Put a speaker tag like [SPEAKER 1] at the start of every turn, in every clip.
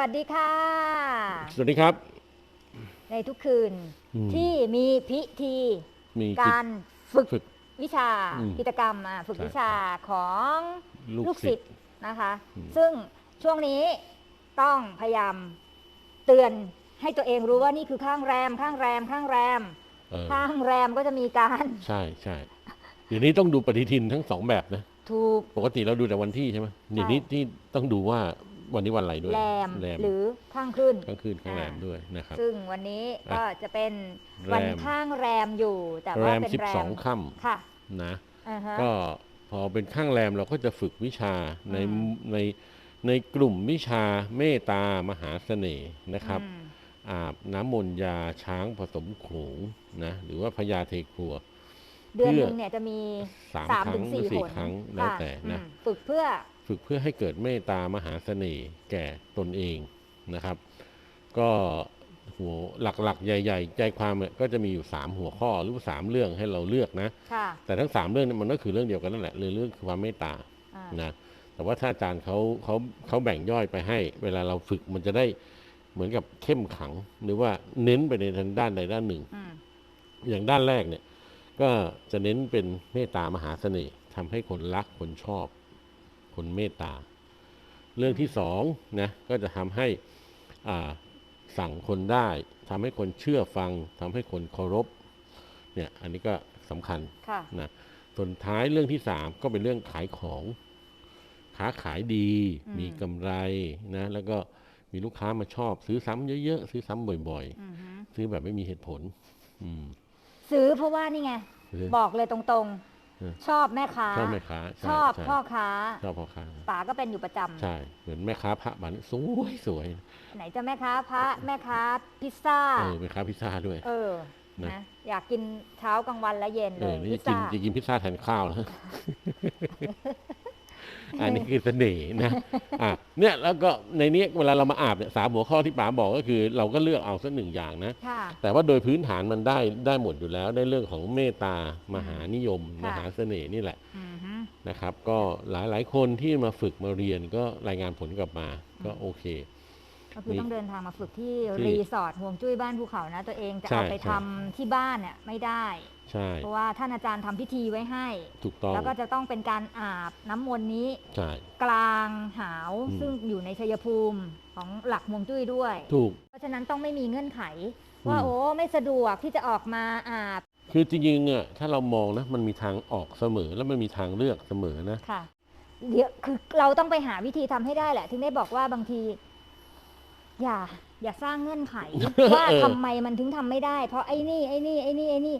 [SPEAKER 1] วัสดีค่ะ
[SPEAKER 2] สวัสดีครับ
[SPEAKER 1] ในทุกคืน
[SPEAKER 2] อืม
[SPEAKER 1] ที่มีพิธี
[SPEAKER 2] มีกิจ
[SPEAKER 1] การฝึก
[SPEAKER 2] ฝึก
[SPEAKER 1] วิชา
[SPEAKER 2] อืม
[SPEAKER 1] กิจกรรมอะฝึก
[SPEAKER 2] ใช่
[SPEAKER 1] วิชาของ
[SPEAKER 2] ลูก
[SPEAKER 1] ลูก
[SPEAKER 2] ศิ
[SPEAKER 1] ศิ
[SPEAKER 2] ษ
[SPEAKER 1] ษ
[SPEAKER 2] ย์
[SPEAKER 1] ย์นะคะ
[SPEAKER 2] อืม
[SPEAKER 1] ซึ่งช่วงนี้ต้องพยายามเตือนให้ตัวเองรู้ว่านี่คือข้างแรม ข้างแรม ข้างแรม
[SPEAKER 2] เออ
[SPEAKER 1] ข้างแรมก็จะมีการ
[SPEAKER 2] ใช่ใช่เดี๋ยวนี้ต้องดูปฏิทินทั้งสองแบบนะ
[SPEAKER 1] ถูก
[SPEAKER 2] ปกติเราดูแต่วันที่ใช่ไหมเดี๋ยวนี้ที่ต้องดูว่า วันนี้วันอะไรด้วย
[SPEAKER 1] แรม
[SPEAKER 2] แรม
[SPEAKER 1] หรือข้างขึ้น
[SPEAKER 2] กลางคืนข้างแรม
[SPEAKER 1] อ่า
[SPEAKER 2] ด้วยนะครับ
[SPEAKER 1] ซึ่งวันนี้ก็จะเป็น
[SPEAKER 2] แรม
[SPEAKER 1] วันข้างแรมอยู่ แต่
[SPEAKER 2] แร
[SPEAKER 1] ว่ามเป็น
[SPEAKER 2] สิบ
[SPEAKER 1] แร
[SPEAKER 2] สอ
[SPEAKER 1] ม
[SPEAKER 2] งค่
[SPEAKER 1] ค่ะำ
[SPEAKER 2] นะ
[SPEAKER 1] อ่าฮะ
[SPEAKER 2] ก็พอเป็นข้างแรมเราก็จะฝึกวิชาใน
[SPEAKER 1] อืม
[SPEAKER 2] ในในกลุ่มวิชาเมตตามหาเสน่ห์นะครับ
[SPEAKER 1] อืม
[SPEAKER 2] อาบน้ำมนต์ยาช้างผสมโขงนะหรือว่าพญาเทครัว
[SPEAKER 1] เดือนห
[SPEAKER 2] เพื่อ
[SPEAKER 1] นึ่งเนี่ยจะมี
[SPEAKER 2] สาม
[SPEAKER 1] สาม
[SPEAKER 2] ครั้
[SPEAKER 1] ถึ
[SPEAKER 2] ง
[SPEAKER 1] ง
[SPEAKER 2] หรื
[SPEAKER 1] สี่
[SPEAKER 2] อสี่
[SPEAKER 1] หน
[SPEAKER 2] ครั้งแล้ว
[SPEAKER 1] ค่ะ
[SPEAKER 2] แต่นะ
[SPEAKER 1] อืมฝึกเพื่อ
[SPEAKER 2] ฝึกเพื่อให้เกิดเมตตามหาเสน่ห์แก่ตนเองนะครับ ก็หัวหลักๆ ใหญ่ ๆ ใจความเนี่ยก็จะมีอยู่ 3 หัวข้อหรือสามเรื่องให้เราเลือกนะ
[SPEAKER 1] ค่ะ
[SPEAKER 2] แต่ทั้ง 3 เรื่องเนยมันก็คือเรื่องเดียวกันนั่นแหละเรื่องเรื่องคือความเมตตา
[SPEAKER 1] อ่า
[SPEAKER 2] นะแต่ว่าถ้าอาจารย์เขาเขาเขาแบ่งย่อยไปให้ เวลาเราฝึกมันจะได้เหมือนกับเข้มขัง หรือว่าเน้นไปในทางด้านใดด้านหนึ่ง
[SPEAKER 1] อืม
[SPEAKER 2] อย่างด้านแรกเนี่ย ก็จะเน้นเป็นเมตตามหาเสน่ห์ทำให้คนรักคนชอบ คนเมตตา เรื่องที่สองนะก็จะทำให้อ่าสั่งคนได้ทำให้คนเชื่อฟังทำให้คนเคารพเนี่ยอันนี้ก็สำคัญ
[SPEAKER 1] ค่ะ
[SPEAKER 2] นะส่วนท้ายเรื่องที่สามก็เป็นเรื่องขายของค้าขายดี
[SPEAKER 1] อืม
[SPEAKER 2] มีกำไรนะแล้วก็มีลูกค้ามาชอบ ซื้อซ้ำเยอะๆซื้อซ้ำบ่อย
[SPEAKER 1] อือฮึ
[SPEAKER 2] ๆซื้อแบบไม่มีเหตุผล อืม
[SPEAKER 1] ซื้อเพราะว่านี่ไง
[SPEAKER 2] ซื้อ
[SPEAKER 1] บอกเลยตรง
[SPEAKER 2] เออ
[SPEAKER 1] ๆ ชอบแม่ค้า
[SPEAKER 2] ชอบแม่ค้าใช
[SPEAKER 1] อบ
[SPEAKER 2] ใช่
[SPEAKER 1] พ่อค้า
[SPEAKER 2] ชอบพ่อค้า
[SPEAKER 1] ป๋าก็เป็นอยู่ประจำ
[SPEAKER 2] ใช่ เหมือนแม่ค้าพระบันสวยสวย
[SPEAKER 1] ไหนจะแม่ค้าพระแม่ค้าพิซซ่า
[SPEAKER 2] เออแม่ค้าพิซซ่าด้วย
[SPEAKER 1] เออ
[SPEAKER 2] นะ
[SPEAKER 1] นะอยากกินเช้ากลางวันและเย็น
[SPEAKER 2] เอ
[SPEAKER 1] เล
[SPEAKER 2] อยนี่
[SPEAKER 1] พิ
[SPEAKER 2] จะ
[SPEAKER 1] ซ
[SPEAKER 2] กิน
[SPEAKER 1] ซ่า
[SPEAKER 2] จะกินพิซซ่าแทนข้าวแล้ว อันนี้คือเสน่ห์นะอะเนี่ยแล้วก็ในนี้เวลาเรามาอาบเนี่ยสามหัวข้อที่ป๋าบอกก็คือ เราก็เลือกเอาสักหนึ่งอย่างนะ
[SPEAKER 1] ค่ะ
[SPEAKER 2] แต่ว่าโดยพื้นฐานมันได้ได้หมดอยู่แล้ว ได้เรื่องของเมตตามหานิยมมหาเสน่ห์นี่แหละ
[SPEAKER 1] อือฮึ
[SPEAKER 2] นะครับ ก็หลายหลายๆคนที่มาฝึกมาเรียนก็รายงานผลกลับมาก็โอเค
[SPEAKER 1] ก็คือต้องเดินทางมาฝึกที่
[SPEAKER 2] ที่
[SPEAKER 1] รีสอร์ทห่วงจุ้ยบ้านภูเขานะ ตัวเองจะ
[SPEAKER 2] ใช่
[SPEAKER 1] เอาไป
[SPEAKER 2] ใช่
[SPEAKER 1] ทำที่บ้านเนี่ยไม่ได้
[SPEAKER 2] ใช่
[SPEAKER 1] เพราะว่าท่านอาจารย์ทำพิธีไว้ให้
[SPEAKER 2] ถูกต้อง
[SPEAKER 1] แล้วก็จะต้องเป็นการอาบน้ำมนต์นี้
[SPEAKER 2] ใช่
[SPEAKER 1] กลางหาว
[SPEAKER 2] อืม
[SPEAKER 1] ซึ่งอยู่ในชัยภูมิของหลักฮวงจุ้ยด้วย
[SPEAKER 2] ถูก
[SPEAKER 1] เพราะฉะนั้นต้องไม่มีเงื่อนไข ว่า
[SPEAKER 2] อืม
[SPEAKER 1] โอ้ไม่สะดวกที่จะออกมาอาบ
[SPEAKER 2] คือจริงๆอะถ้าเรามองนะมันมีทางออกเสมอแล้วมันมีทางเลือกเสมอนะ
[SPEAKER 1] ค่ะ เดี๋ยวคือเราต้องไปหาวิธีทำให้ได้แหละ ถึงได้บอกว่าบางทีอย่าอย่าสร้างเงื่อนไขว่า
[SPEAKER 2] เออ
[SPEAKER 1] ทำไมมันถึงทำไม่ได้ เพราะไอ้นี่ไอ้นี่ไอ้นี่ไอ้นี่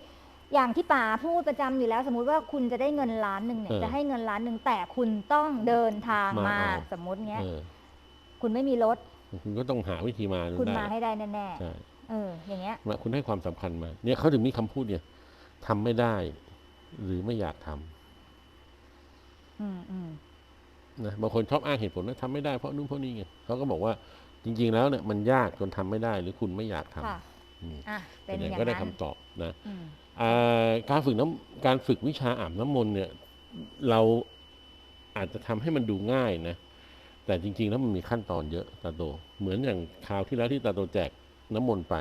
[SPEAKER 1] อย่างที่ป๋าพูดประจำอยู่แล้ว สมมุติว่าคุณจะได้เงินล้านหนึ่งเนี่ย
[SPEAKER 2] เออ
[SPEAKER 1] จะให้เงินล้านหนึ่งแต่คุณต้องเดินทาง
[SPEAKER 2] มา
[SPEAKER 1] มา
[SPEAKER 2] เอา
[SPEAKER 1] สมมุติเงี้ย
[SPEAKER 2] เออ
[SPEAKER 1] คุณไม่มีรถ
[SPEAKER 2] คุณก็ต้องหาวิธีมาดู
[SPEAKER 1] คุณ
[SPEAKER 2] ได้
[SPEAKER 1] มาให้ได้แน่
[SPEAKER 2] ใช่
[SPEAKER 1] ๆเออ อย่างเงี้ย
[SPEAKER 2] ว่าคุณให้ความสำคัญมา เนี่ยเขาถึงมีคำพูดเนี่ยทำไม่ได้ หรือไม่อยากทำ
[SPEAKER 1] อืมอืม
[SPEAKER 2] นะบางคนชอบอ้างเหตุผลว่าทำไม่ได้เพราะนู่นเพราะนี่ไงเขาก็บอกว่าจริง ๆ แล้วเนี่ยมันยากจนทำไม่ได้ หรือคุณไม่อยากทำ
[SPEAKER 1] ค่ะ
[SPEAKER 2] อืม
[SPEAKER 1] อะเป็น
[SPEAKER 2] ส่วน
[SPEAKER 1] อ
[SPEAKER 2] ใหญ่
[SPEAKER 1] ย่าง
[SPEAKER 2] ก็ได้
[SPEAKER 1] นั้
[SPEAKER 2] คำ
[SPEAKER 1] น
[SPEAKER 2] ตอบนะ
[SPEAKER 1] อืม
[SPEAKER 2] อ่า การฝึกน้ำการฝึกวิชาอาบน้ำมนต์เนี่ย เราอาจจะทำให้มันดูง่ายนะ แต่จริง ๆ แล้วมันมีขั้นตอนเยอะตาโต เหมือนอย่างคราวที่แล้วที่ตาโตแจกน้ำมนต์ไป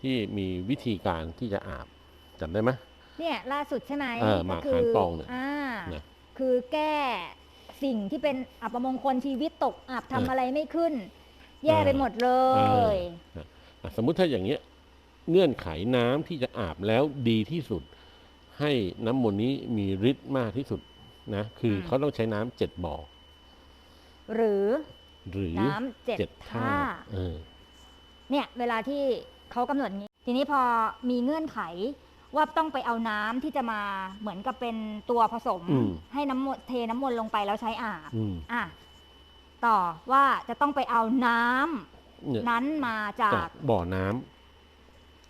[SPEAKER 2] ที่มีวิธีการที่จะอาบจำได้ไหม
[SPEAKER 1] เนี่ยล่าสุดใช่ไหม
[SPEAKER 2] เออหมาก
[SPEAKER 1] ก็คื
[SPEAKER 2] หานปองเนี่ย
[SPEAKER 1] อ่า
[SPEAKER 2] นะ
[SPEAKER 1] คือแก้สิ่งที่เป็นอัปมงคลชีวิตตกอับทำ
[SPEAKER 2] เอออ
[SPEAKER 1] อะไรไม่ขึ้น แย่
[SPEAKER 2] เออ
[SPEAKER 1] ไปหมดเล
[SPEAKER 2] เออยนะอะสมมุติถ้าอย่างเงี้ย เงื่อนไขน้ำที่จะอาบแล้วดีที่สุด ให้น้ำมนต์นี้มีฤทธิ์มากที่สุดนะคืออ
[SPEAKER 1] ม
[SPEAKER 2] เขาต้องใช้น้ำเจ็ดบ่อ
[SPEAKER 1] หรือ
[SPEAKER 2] หรือ
[SPEAKER 1] น้ำเจ็ด
[SPEAKER 2] เจ็ดท่า
[SPEAKER 1] ท่า
[SPEAKER 2] เออ
[SPEAKER 1] เนี่ยเวลาที่เขากำหนดงี้ ทีนี้พอมีเงื่อนไขว่าต้องไปเอาน้ำที่จะมาเหมือนกับเป็นตัวผสม
[SPEAKER 2] อืม
[SPEAKER 1] ให้น้ำมนต์เทน้ำมนต์ลงไปแล้วใช้อาบ
[SPEAKER 2] อืม
[SPEAKER 1] อะต่อว่าจะต้องไปเอาน้ำ
[SPEAKER 2] เนี่ย
[SPEAKER 1] นั้นมาจา
[SPEAKER 2] จากกบ่อน้ำ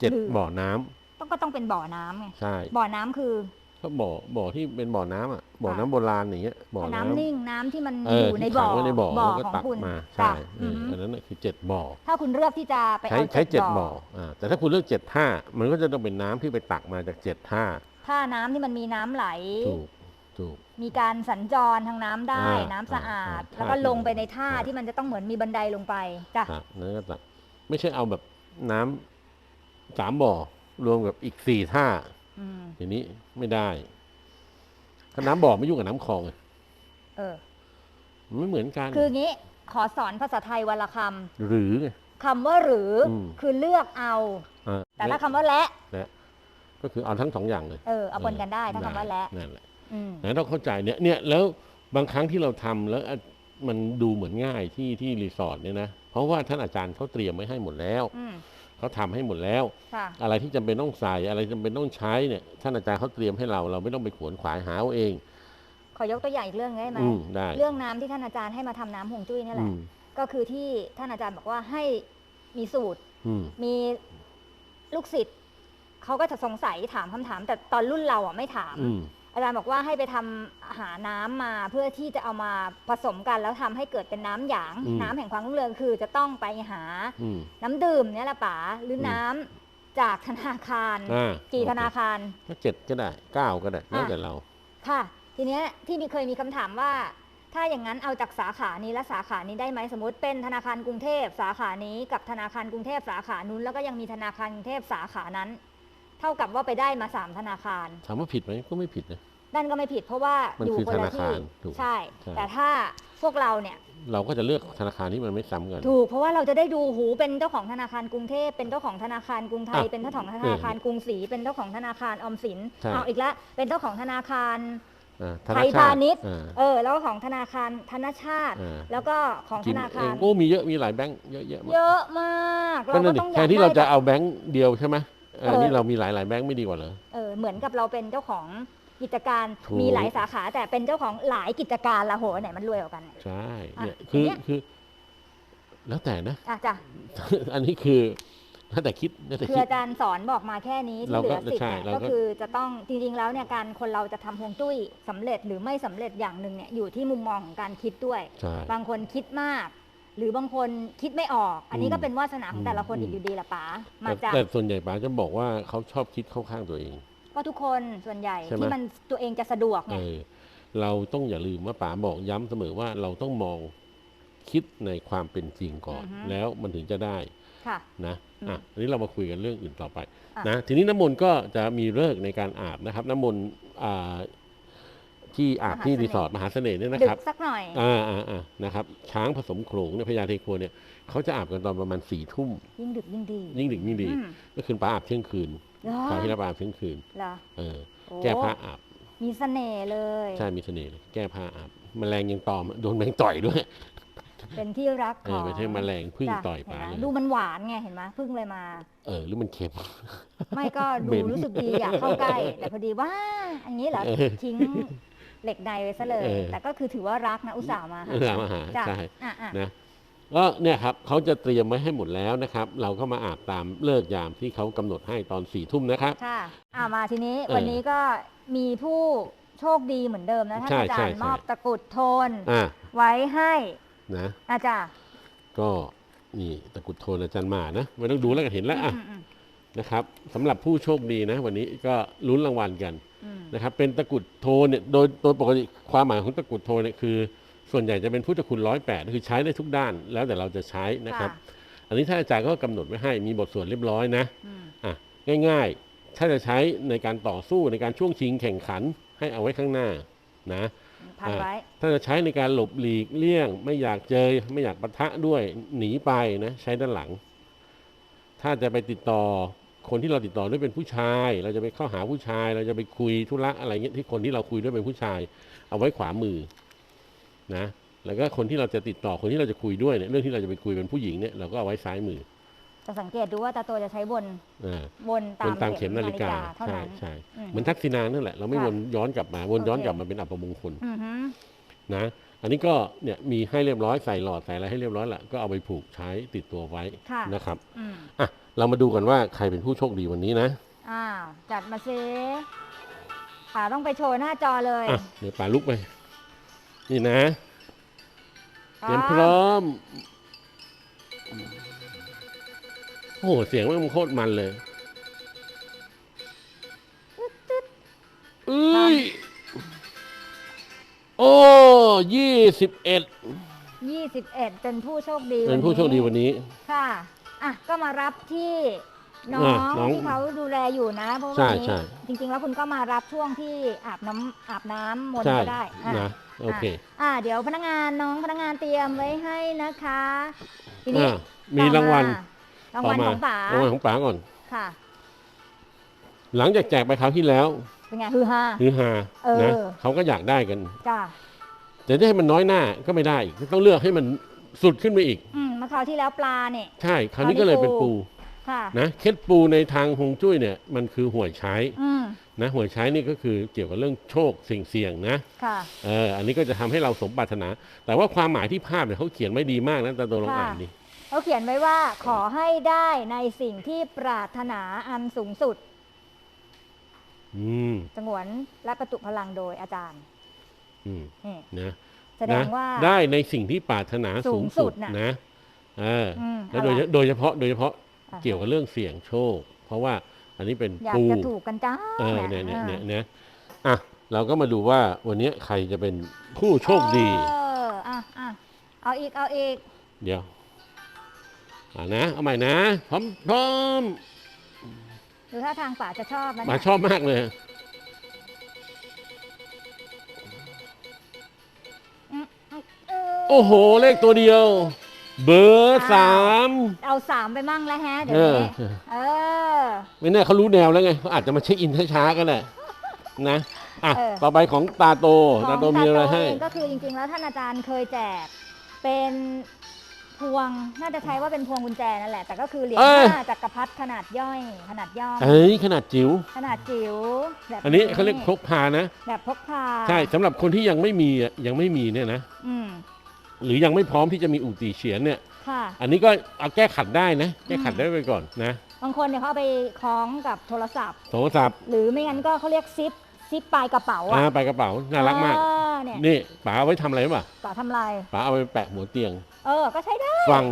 [SPEAKER 2] เจ็ด
[SPEAKER 1] หรือ
[SPEAKER 2] บ่อน้ำ
[SPEAKER 1] ต้องก็ต้องเป็นบ่อน้ำไง
[SPEAKER 2] ใช่
[SPEAKER 1] บ่อน้ำคือ
[SPEAKER 2] ก็บ่อบ่อที่เป็นบ่อน้ำอะบ่อ
[SPEAKER 1] ค่ะ
[SPEAKER 2] น้ำโบราณอย่างเงี้ยบ่อ
[SPEAKER 1] น้ำ
[SPEAKER 2] น้ำ
[SPEAKER 1] นิ่งน้ำที่มัน
[SPEAKER 2] เอ
[SPEAKER 1] อ
[SPEAKER 2] อยู่
[SPEAKER 1] ใน
[SPEAKER 2] ที่
[SPEAKER 1] บ่
[SPEAKER 2] ขั
[SPEAKER 1] อง
[SPEAKER 2] ไว้ในบ่อ
[SPEAKER 1] บ่อ
[SPEAKER 2] แล้วก็
[SPEAKER 1] ของ
[SPEAKER 2] ตัก
[SPEAKER 1] คุณ
[SPEAKER 2] มา
[SPEAKER 1] จ้ะ
[SPEAKER 2] ใช่เอ
[SPEAKER 1] อื
[SPEAKER 2] อ
[SPEAKER 1] อฮึ
[SPEAKER 2] อันนั้นน่ะคือเจ็ดบ่อ
[SPEAKER 1] ถ้าคุณเลือกที่จะไป
[SPEAKER 2] ใช้
[SPEAKER 1] เอา
[SPEAKER 2] ใช้เจ็ด
[SPEAKER 1] บ่
[SPEAKER 2] บ่ออ่าแต่ถ้าคุณเลือกเจ็ดท่ามันก็จะต้องเป็นน้ำที่ไปตักมาจากเจ็ดท่า
[SPEAKER 1] ถ้าน้ำที่มันมีน้ำไหล
[SPEAKER 2] ถูกถูก
[SPEAKER 1] มีการสัญจรทางน้ำได้
[SPEAKER 2] อ่า
[SPEAKER 1] น้ำสะอาด
[SPEAKER 2] อ่า
[SPEAKER 1] แล้วก็
[SPEAKER 2] ท่า
[SPEAKER 1] ลงไปในท่า
[SPEAKER 2] ท่า
[SPEAKER 1] ที่มันจะต้องเหมือนมีบันไดลงไปจ้ะ
[SPEAKER 2] ครับนั่นก็จะไม่ใช่เอาแบบน้ำ สามบ่อ รวมกับอีกสี่ท่า
[SPEAKER 1] อืม
[SPEAKER 2] อย่างนี้ไม่ได้ถ้าน้ำบ่อไม่ยุ่งกับน้ำคลองไง
[SPEAKER 1] เออ
[SPEAKER 2] มันไม่เหมือนกัน
[SPEAKER 1] คืองี้ ขอสอนภาษาไทยวันละค
[SPEAKER 2] หรือไงำ
[SPEAKER 1] คำว่าหรืออ
[SPEAKER 2] ม
[SPEAKER 1] คือเลือกเอา
[SPEAKER 2] อ่า
[SPEAKER 1] แต่ถ้าคำว่าและ
[SPEAKER 2] และก็คือเอาทั้งสองอย่างเลย
[SPEAKER 1] เออ เอาปนกันได้ถ้าคำว่าและ
[SPEAKER 2] นั่นแหละ
[SPEAKER 1] อืม
[SPEAKER 2] นะต้องเข้าใจเนี่ย เนี่ย แล้วบางครั้งที่เราทำแล้วอะมันดูเหมือนง่ายที่ที่รีสอร์ทเนี่ยนะ เพราะว่าท่านอาจารย์เขาเตรียมไว้ให้หมดแล้ว
[SPEAKER 1] อืม
[SPEAKER 2] เขาทำให้หมดแล้ว
[SPEAKER 1] ค่ะ
[SPEAKER 2] อะไรที่จำเป็นต้องใส่อะไรจำเป็นต้องใช้เนี่ยท่านอาจารย์เขาเตรียมให้เราเราไม่ต้องไปขวนขวายหาเอาเอง
[SPEAKER 1] ขอยกตัวอย่างอีกเรื่องได้ไหม
[SPEAKER 2] อืมได้
[SPEAKER 1] เรื่องน้ำที่ท่านอาจารย์ให้มาทำน้ำหงจุ้ยนี่แห
[SPEAKER 2] อื
[SPEAKER 1] ละ
[SPEAKER 2] ม
[SPEAKER 1] ก็คือที่ท่านอาจารย์บอกว่าให้มีสูตร
[SPEAKER 2] อืม
[SPEAKER 1] มีลูกศิษย์เขาก็จะสงสัยถามคำถาม แต่ตอนรุ่นเราอะไม่ถาม
[SPEAKER 2] อืม
[SPEAKER 1] อาจารย์บอกว่าให้ไปทำหาน้ำมาเพื่อที่จะเอามาผสมกันแล้วทำให้เกิดเป็นน้ำหยาง
[SPEAKER 2] อืม
[SPEAKER 1] น้ำแห่งความรุ่งเรืองคือจะต้องไปหา
[SPEAKER 2] อืม
[SPEAKER 1] น้ำดื่มเนี่ยแหละป๋าหรืออ
[SPEAKER 2] ม
[SPEAKER 1] น้ำจากธนาคาร
[SPEAKER 2] อ่า
[SPEAKER 1] กี่
[SPEAKER 2] โอเค
[SPEAKER 1] ธนาคาร
[SPEAKER 2] ก็เจ็ดก็ได้เก้าก็ได้แล้วแต่เรา
[SPEAKER 1] ค่ะ ทีเนี้ยที่มีเคยมีคำถามว่า ถ้าอย่างนั้นเอาจากสาขานี้และสาขานี้ได้ไหมสมมติเป็นธนาคารกรุงเทพ สาขานี้กับธนาคารกรุงเทพสาขานู้นแล้วก็ยังมีธนาคารกรุงเทพสาขานั้น เท่ากับว่าไปได้มาสามธนาคาร
[SPEAKER 2] ถามว่าผิดไหมก็ไม่ผิดนะ
[SPEAKER 1] นั่นก็ไม่ผิดเพราะว่า
[SPEAKER 2] มัน
[SPEAKER 1] อยู่
[SPEAKER 2] คือ
[SPEAKER 1] คนละ
[SPEAKER 2] ธนาคา
[SPEAKER 1] ที่
[SPEAKER 2] รถูก
[SPEAKER 1] ใช่
[SPEAKER 2] ใช่
[SPEAKER 1] แต่ถ้าพวกเราเนี่ย
[SPEAKER 2] เราก็จะเลือกธนาคารที่มันไม่ซ้ำกัน
[SPEAKER 1] ถูกเพราะว่าเราจะได้ดูหูเป็นเจ้าของธนาคารกรุงเทพเป็นเจ้าของธนาคารกรุงไทย
[SPEAKER 2] อะ
[SPEAKER 1] เป็นเจ้าของธนาคารกรุงศรีเป็นเจ้าของธนาคารออมสิน
[SPEAKER 2] ใช่
[SPEAKER 1] เอาอีกแล้วเป็นเจ้าของธนาคาร
[SPEAKER 2] อ่าธ
[SPEAKER 1] ไท
[SPEAKER 2] น
[SPEAKER 1] ย
[SPEAKER 2] ช
[SPEAKER 1] พา
[SPEAKER 2] ติ
[SPEAKER 1] ณิชย์
[SPEAKER 2] อ่า
[SPEAKER 1] เออแล้วก็ของธนาคารธนชาติ
[SPEAKER 2] อ่า
[SPEAKER 1] แล้วก็ของธ
[SPEAKER 2] กิน
[SPEAKER 1] นา
[SPEAKER 2] เอ
[SPEAKER 1] คางร
[SPEAKER 2] โอ้มีเยอะมีหลายแบงค์เยอะแยะมาก
[SPEAKER 1] เยอะมาก
[SPEAKER 2] ก็
[SPEAKER 1] เรา
[SPEAKER 2] นั่
[SPEAKER 1] ก็
[SPEAKER 2] นดิ
[SPEAKER 1] ต้องอ
[SPEAKER 2] แท
[SPEAKER 1] ยาก
[SPEAKER 2] นที่เรา
[SPEAKER 1] ได้
[SPEAKER 2] จะ
[SPEAKER 1] แบบ
[SPEAKER 2] เอาแบงค์เดียวใช่ไหม เออ
[SPEAKER 1] เออ
[SPEAKER 2] นี่เรามีหลายหลายๆแบงค์ไม่ดีกว่าเหรอ
[SPEAKER 1] เออ เหมือนกับเราเป็นเจ้าของกิจการ
[SPEAKER 2] ถูก
[SPEAKER 1] มีหลายสาขาแต่เป็นเจ้าของหลายกิจการละโหไหนมันรวยกว่ากันเนี่ย
[SPEAKER 2] ใช่ เนี่ย
[SPEAKER 1] อะ
[SPEAKER 2] คือ
[SPEAKER 1] ทีเนี้ย
[SPEAKER 2] คือ แล้วแต่นะ
[SPEAKER 1] อะจ้ะ
[SPEAKER 2] อันนี้คือแล้วแต่คิดแล้วแต่
[SPEAKER 1] คือ
[SPEAKER 2] คิด
[SPEAKER 1] อาจารย์สอนบอกมาแค่นี้ที่
[SPEAKER 2] เรา
[SPEAKER 1] เหลื
[SPEAKER 2] ก็
[SPEAKER 1] อสิทธิ์เนี่ย
[SPEAKER 2] ใช่เรา
[SPEAKER 1] ก็
[SPEAKER 2] ก็
[SPEAKER 1] คือจะต้องจริงๆแล้วเนี่ยการคนเราจะทำฮวงจุ้ยสำเร็จหรือไม่สำเร็จอย่างหนึ่งเนี่ยอยู่ที่มุมมองของการคิดด้วย
[SPEAKER 2] ใช่
[SPEAKER 1] บางคนคิดมาก หรือบางคนคิดไม่ออก อันนี้ก็เป็นวาสนาของแต่ละคน
[SPEAKER 2] อืม
[SPEAKER 1] อีกอยู่ดีละป๋ามา
[SPEAKER 2] แต่
[SPEAKER 1] จาก
[SPEAKER 2] แต่ส่วนใหญ่ป๋าจะบอกว่าเขาชอบคิดเข้าข้างตัวเอง
[SPEAKER 1] ก็ทุกคนส่วนใหญ่
[SPEAKER 2] ใช่ไหม
[SPEAKER 1] ที่มันตัวเองจะสะดวก
[SPEAKER 2] เอ
[SPEAKER 1] ไง
[SPEAKER 2] อเราต้องอย่าลืมว่าป๋าบอกย้ำเสมอว่าเราต้องมองคิดในความเป็นจริงก่อน แล้วมันถึงจะได้
[SPEAKER 1] ค่ะ
[SPEAKER 2] นะอะ
[SPEAKER 1] อืม
[SPEAKER 2] อันนี้เรามาคุยกันเรื่องอื่นต่อไป
[SPEAKER 1] อะ
[SPEAKER 2] นะทีนี้น้ำมนต์ก็จะมีเลิกษ์ในการอาบนะครับ น้ำมนต์อ่า ที่อาบที่รีสอร์ทมหาเสน่ห์เนี่ยนะ
[SPEAKER 1] ดึ
[SPEAKER 2] ครับ
[SPEAKER 1] กสักหน่อย
[SPEAKER 2] อ่าอ่าอ่านะครับช้างผสมโขลงเนี่ยพญาเทโคเนี่ยเขาจะอาบกันตอนประมาณสี่ทุ่ม
[SPEAKER 1] ยิ่งดึกยิ่งดี
[SPEAKER 2] ยิ่งดึกยิ่งดี
[SPEAKER 1] อืม
[SPEAKER 2] ก็คือป้าอาบเที่ยงคืน
[SPEAKER 1] เหรอ
[SPEAKER 2] คราวที่แล้วป้าอาบเที่ยงคืน
[SPEAKER 1] เหรอ
[SPEAKER 2] เออ
[SPEAKER 1] โอ้
[SPEAKER 2] แก้ผ้าอาบ
[SPEAKER 1] มีเสน่ห์เลย
[SPEAKER 2] ใช่มีเสน่ห์เลยแก้ผ้าอาบแมลงยังตอมโดนแมงต่อยด้วย
[SPEAKER 1] เป็นที่รัก
[SPEAKER 2] เอ
[SPEAKER 1] ข
[SPEAKER 2] อ
[SPEAKER 1] อง
[SPEAKER 2] ไปเที่แมลงพึ่ง
[SPEAKER 1] จ้ะ
[SPEAKER 2] ต่อยป้า
[SPEAKER 1] เห็นไหม
[SPEAKER 2] เลย
[SPEAKER 1] ดูมันหวานไงเห็นไหมพึ่งเลยมา
[SPEAKER 2] เออหรือมันเค็ม
[SPEAKER 1] ไม่ก็ดู
[SPEAKER 2] เหม็น
[SPEAKER 1] รู้สึกดีอยากเข้าใกล้ แต่พอดีว่า อันนี้เหรอ
[SPEAKER 2] เออ
[SPEAKER 1] ทิ้ง เหล็กในไว้ซะเลย
[SPEAKER 2] เออ
[SPEAKER 1] แต่ก็คือถือว่ารักนะอุตส่าห์มาหา
[SPEAKER 2] อุตส่าห์มาหา
[SPEAKER 1] จ้ะ
[SPEAKER 2] ใช่
[SPEAKER 1] อะอะ
[SPEAKER 2] นะก็เนี่ยครับเขาจะเตรียมไว้ให้หมดแล้วนะครับ เราก็มาอาบตามเลิกยามที่เขากำหนดให้ตอนสี่ทุ่มนะครับ
[SPEAKER 1] ค่ะอ่ามาทีนี้
[SPEAKER 2] เออ
[SPEAKER 1] วันนี้ก็มีผู้โชคดีเหมือนเดิมนะท่าน
[SPEAKER 2] ใช่
[SPEAKER 1] อาจาร
[SPEAKER 2] ใช่
[SPEAKER 1] ย์
[SPEAKER 2] ใช่
[SPEAKER 1] มอบตะกรุดโทน
[SPEAKER 2] อ่า
[SPEAKER 1] ไว้ให้
[SPEAKER 2] นะ
[SPEAKER 1] อาจารย์
[SPEAKER 2] ก็นี่ตะกรุดโทนอาจารย์หมานะไม่ต้องดูแล้วกันเห็นแล้วอะ
[SPEAKER 1] อืมอืม
[SPEAKER 2] นะครับสำหรับผู้โชคดีนะ วันนี้ก็ลุ้นรางวัลกัน
[SPEAKER 1] อืม
[SPEAKER 2] นะครับ เป็นตะกรุดโทนเนี่ยโดยโดยปกติความหมายของตะกรุดโทนเนี่ยคือ ส่วนใหญ่จะเป็นพุทธคุณร้อยแปดคือใช้ได้ทุกด้าน แล้วแต่เราจะใช้นะครับ อันนี้ท่านอาจารย์ก็กำหนดไว้ให้มีบทสวดเรียบร้อยนะ
[SPEAKER 1] อืม
[SPEAKER 2] อะง่าย ๆ ถ้าจะใช้ในการต่อสู้ในการช่วงชิงแข่งขันให้เอาไว้ข้างหน้านะ
[SPEAKER 1] พันไว้
[SPEAKER 2] ถ้าจะใช้ในการหลบหลีกเลี่ยง ไม่อยากเจอไม่อยากปะทะด้วยหนีไปนะใช้ด้านหลัง ถ้าจะไปติดต่อ คนที่เราติดต่อด้วยเป็นผู้ชาย เราจะไปเข้าหาผู้ชาย เราจะไปคุยธุระอะไรเงี้ยที่คนที่เราคุยด้วยเป็นผู้ชาย เอาไว้ขวามือนะ แล้วก็คนที่เราจะติดต่อคนที่เราจะคุยด้วยเนี่ยเรื่องที่เราจะไปคุยเป็นผู้หญิงเนี่ยเราก็เอาไว้ซ้ายมือ
[SPEAKER 1] จะสังเกตดูว่าตาโตจะใช้วน
[SPEAKER 2] อ่า
[SPEAKER 1] วนตา
[SPEAKER 2] เป็
[SPEAKER 1] ม
[SPEAKER 2] นตามเข็มนาฬิกา
[SPEAKER 1] เท่า
[SPEAKER 2] ใช่
[SPEAKER 1] นั้น
[SPEAKER 2] ใช่
[SPEAKER 1] อืม
[SPEAKER 2] เหมือนทักษิณานั่นแหละเราไม่
[SPEAKER 1] ค่ะ
[SPEAKER 2] วนย้อนกลับมาวนย้อน
[SPEAKER 1] โอเค
[SPEAKER 2] กลับมาเป็นอัปมงคล
[SPEAKER 1] อือหือ
[SPEAKER 2] นะ อันนี้ก็เนี่ยมีให้เรียบร้อยใส่หลอดใส่อะไรให้เรียบร้อยละก็เอาไปผูกใช้ติดตัวไว้
[SPEAKER 1] ค่ะ
[SPEAKER 2] นะครับ
[SPEAKER 1] อืม
[SPEAKER 2] อะ เรามาดูกันว่าใครเป็นผู้โชคดีวันนี้นะ
[SPEAKER 1] อ้าวจัดมาซิป่าต้องไปโชว์หน้าจอเลย
[SPEAKER 2] อะเดี๋ยวป่าลุกไป นี่นะเตรียมพร้อม โอ้โห เสียงมันโคตรมันเลยเอ้ย โอ้ยี่สิบเอ็ด
[SPEAKER 1] 21เป็นผู้โชคดี
[SPEAKER 2] เป็นผู้โชคดีวันนี้
[SPEAKER 1] ค่ะ อะก็มารับที่น้อ
[SPEAKER 2] อะ
[SPEAKER 1] ง
[SPEAKER 2] น้อง
[SPEAKER 1] ที่เขาดูแลอยู่นะเพราะ
[SPEAKER 2] ใช่
[SPEAKER 1] วันนี้
[SPEAKER 2] ใช่
[SPEAKER 1] จริงๆแล้วคุณก็มารับช่วงที่อาบน้ำอาบน้ำมนต์
[SPEAKER 2] ใช่
[SPEAKER 1] ก็ได้อะ
[SPEAKER 2] นะโอเค
[SPEAKER 1] อะเดี๋ยวพนักงานน้องพนักงานเตรียมไว้ให้นะคะ ทีนี้
[SPEAKER 2] อะมีรางวัล
[SPEAKER 1] ต่อมารางวัล
[SPEAKER 2] ต่
[SPEAKER 1] ของป๋ารา
[SPEAKER 2] งวัลของป๋าก่อน
[SPEAKER 1] ค่ะ
[SPEAKER 2] หลังจากแจกไปคราวที่แล้ว
[SPEAKER 1] เป็นไงฮือฮา
[SPEAKER 2] ฮือฮา
[SPEAKER 1] เออ
[SPEAKER 2] นะเขาก็อยากได้กัน
[SPEAKER 1] จ้า
[SPEAKER 2] แต่ถ้าให้มันน้อยหน้าก็ไม่ได้อีกต้องเลือกให้มัน สุดขึ้นไปอีก
[SPEAKER 1] อืมเมาคราวที่แล้วปลาเนี่ย
[SPEAKER 2] ใช่คราวนี้ก็เลยเป็นปู
[SPEAKER 1] ค่ะ
[SPEAKER 2] นะเคล็ดปูในทางฮวงจุ้ยเนี่ยมันคือหวยใช้
[SPEAKER 1] อืม
[SPEAKER 2] นะหวยใช้นี่ก็คือเกี่ยวกับเรื่องโชคสิ่งเสี่ยงๆนะ
[SPEAKER 1] ค่ะ
[SPEAKER 2] เอออันนี้ก็จะทำให้เราสมปรารถนา แต่ว่าความหมายที่ภาพเนี่ยเขาเขียนไว้ดีมากนะแต่ตัวลอง
[SPEAKER 1] ค่ะ
[SPEAKER 2] อ่านดิ
[SPEAKER 1] เขาเขียนไว้ว่าขอให้ได้ในสิ่งที่ปรารถนาอันสูงสุด
[SPEAKER 2] อืม
[SPEAKER 1] สงวนและประตุพลังโดยอาจารย์
[SPEAKER 2] อืม
[SPEAKER 1] นี่
[SPEAKER 2] นะ
[SPEAKER 1] แสดง
[SPEAKER 2] นะ
[SPEAKER 1] ว่า
[SPEAKER 2] ได้ในสิ่งที่ปรารถนา
[SPEAKER 1] สู
[SPEAKER 2] สู
[SPEAKER 1] ง
[SPEAKER 2] ง
[SPEAKER 1] สุ
[SPEAKER 2] สุ
[SPEAKER 1] ด
[SPEAKER 2] ด
[SPEAKER 1] น่ะ
[SPEAKER 2] นะเออ
[SPEAKER 1] อืม
[SPEAKER 2] แล้วโดย
[SPEAKER 1] อะไร
[SPEAKER 2] โดยเฉพาะโดยเฉพาะ
[SPEAKER 1] อะ
[SPEAKER 2] เกี่ยวกับเรื่องเสี่ยงโชค เพราะว่าอันนี้เป็น
[SPEAKER 1] อยาก
[SPEAKER 2] ปู
[SPEAKER 1] จะถูกกันจ้า
[SPEAKER 2] เออเนี่ยเนี่ย
[SPEAKER 1] อ่า
[SPEAKER 2] เนี่ยเนี่ยอะเราก็มาดูว่าวันนี้ใครจะเป็นผู้โชคดี
[SPEAKER 1] เอออะอะเอาอีกเอาอีก
[SPEAKER 2] เดี๋ยวอ่านะเอาใหม่นะพร้อมพร้อม
[SPEAKER 1] ดูถ้าทางป่าจะชอบนะ
[SPEAKER 2] มา
[SPEAKER 1] เนี่ย
[SPEAKER 2] ชอบมากเลย โอ้โห เลขตัวเดียว เบอร์สาม
[SPEAKER 1] เอาสามไปมั่งแล้วแฮะเดี๋ย
[SPEAKER 2] เอ
[SPEAKER 1] ว
[SPEAKER 2] อ
[SPEAKER 1] นี้เออ
[SPEAKER 2] ไม่แน่เขารู้แนวแล้วไงเขาอาจจะมาเช็คอินช้าๆก็ได้นะอะ
[SPEAKER 1] เออ
[SPEAKER 2] ต่อไปของตาโต
[SPEAKER 1] ของ
[SPEAKER 2] ตาโตมีอะไรให้
[SPEAKER 1] เองก็คือจริงๆแล้วท่านอาจารย์เคยแจกเป็นพวงน่าจะใช้ว่าเป็นพวงกุญแจนั่นแหละ แต่ก็คือเหรียญ
[SPEAKER 2] เอ้ย
[SPEAKER 1] ห้าจักรพรรดิขนาดย่อย ขนาดย่อม
[SPEAKER 2] เอ้ยขนาดจิ๋ว
[SPEAKER 1] ขนาดจิ๋วแบบ
[SPEAKER 2] อันนี้เขาเรียกพกพานะ
[SPEAKER 1] แบบพกพา
[SPEAKER 2] ใช่สำหรับคนที่ยังไม่มีอะยังไม่มีเนี่ยนะ
[SPEAKER 1] อืม
[SPEAKER 2] หรือยังไม่พร้อมที่จะมีอู่ตีเฉียนเนี่ย
[SPEAKER 1] ค่ะ
[SPEAKER 2] อันนี้ก็เอาแก้ขัดได้นะ แก้ขัด
[SPEAKER 1] อืม
[SPEAKER 2] ได้ไปก่อนนะ
[SPEAKER 1] บางคนเนี่ยเขาเอาไปคล้องกับโทรศัพท์
[SPEAKER 2] โทรศัพท์
[SPEAKER 1] หรือไม่งั้นก็เขาเรียกซิปซิปปลายกระเป๋า
[SPEAKER 2] อ่า
[SPEAKER 1] อะ
[SPEAKER 2] ไปกระเป๋าน่ารักมาก
[SPEAKER 1] เออเนี่ย
[SPEAKER 2] นี่ป๋าเอาไว้ทำอะไรป่ะ
[SPEAKER 1] ป่าทำลาย
[SPEAKER 2] ป๋าเอาไปแปะหัวเตียง
[SPEAKER 1] เออ ก็ใช้ได้
[SPEAKER 2] ฝั่ง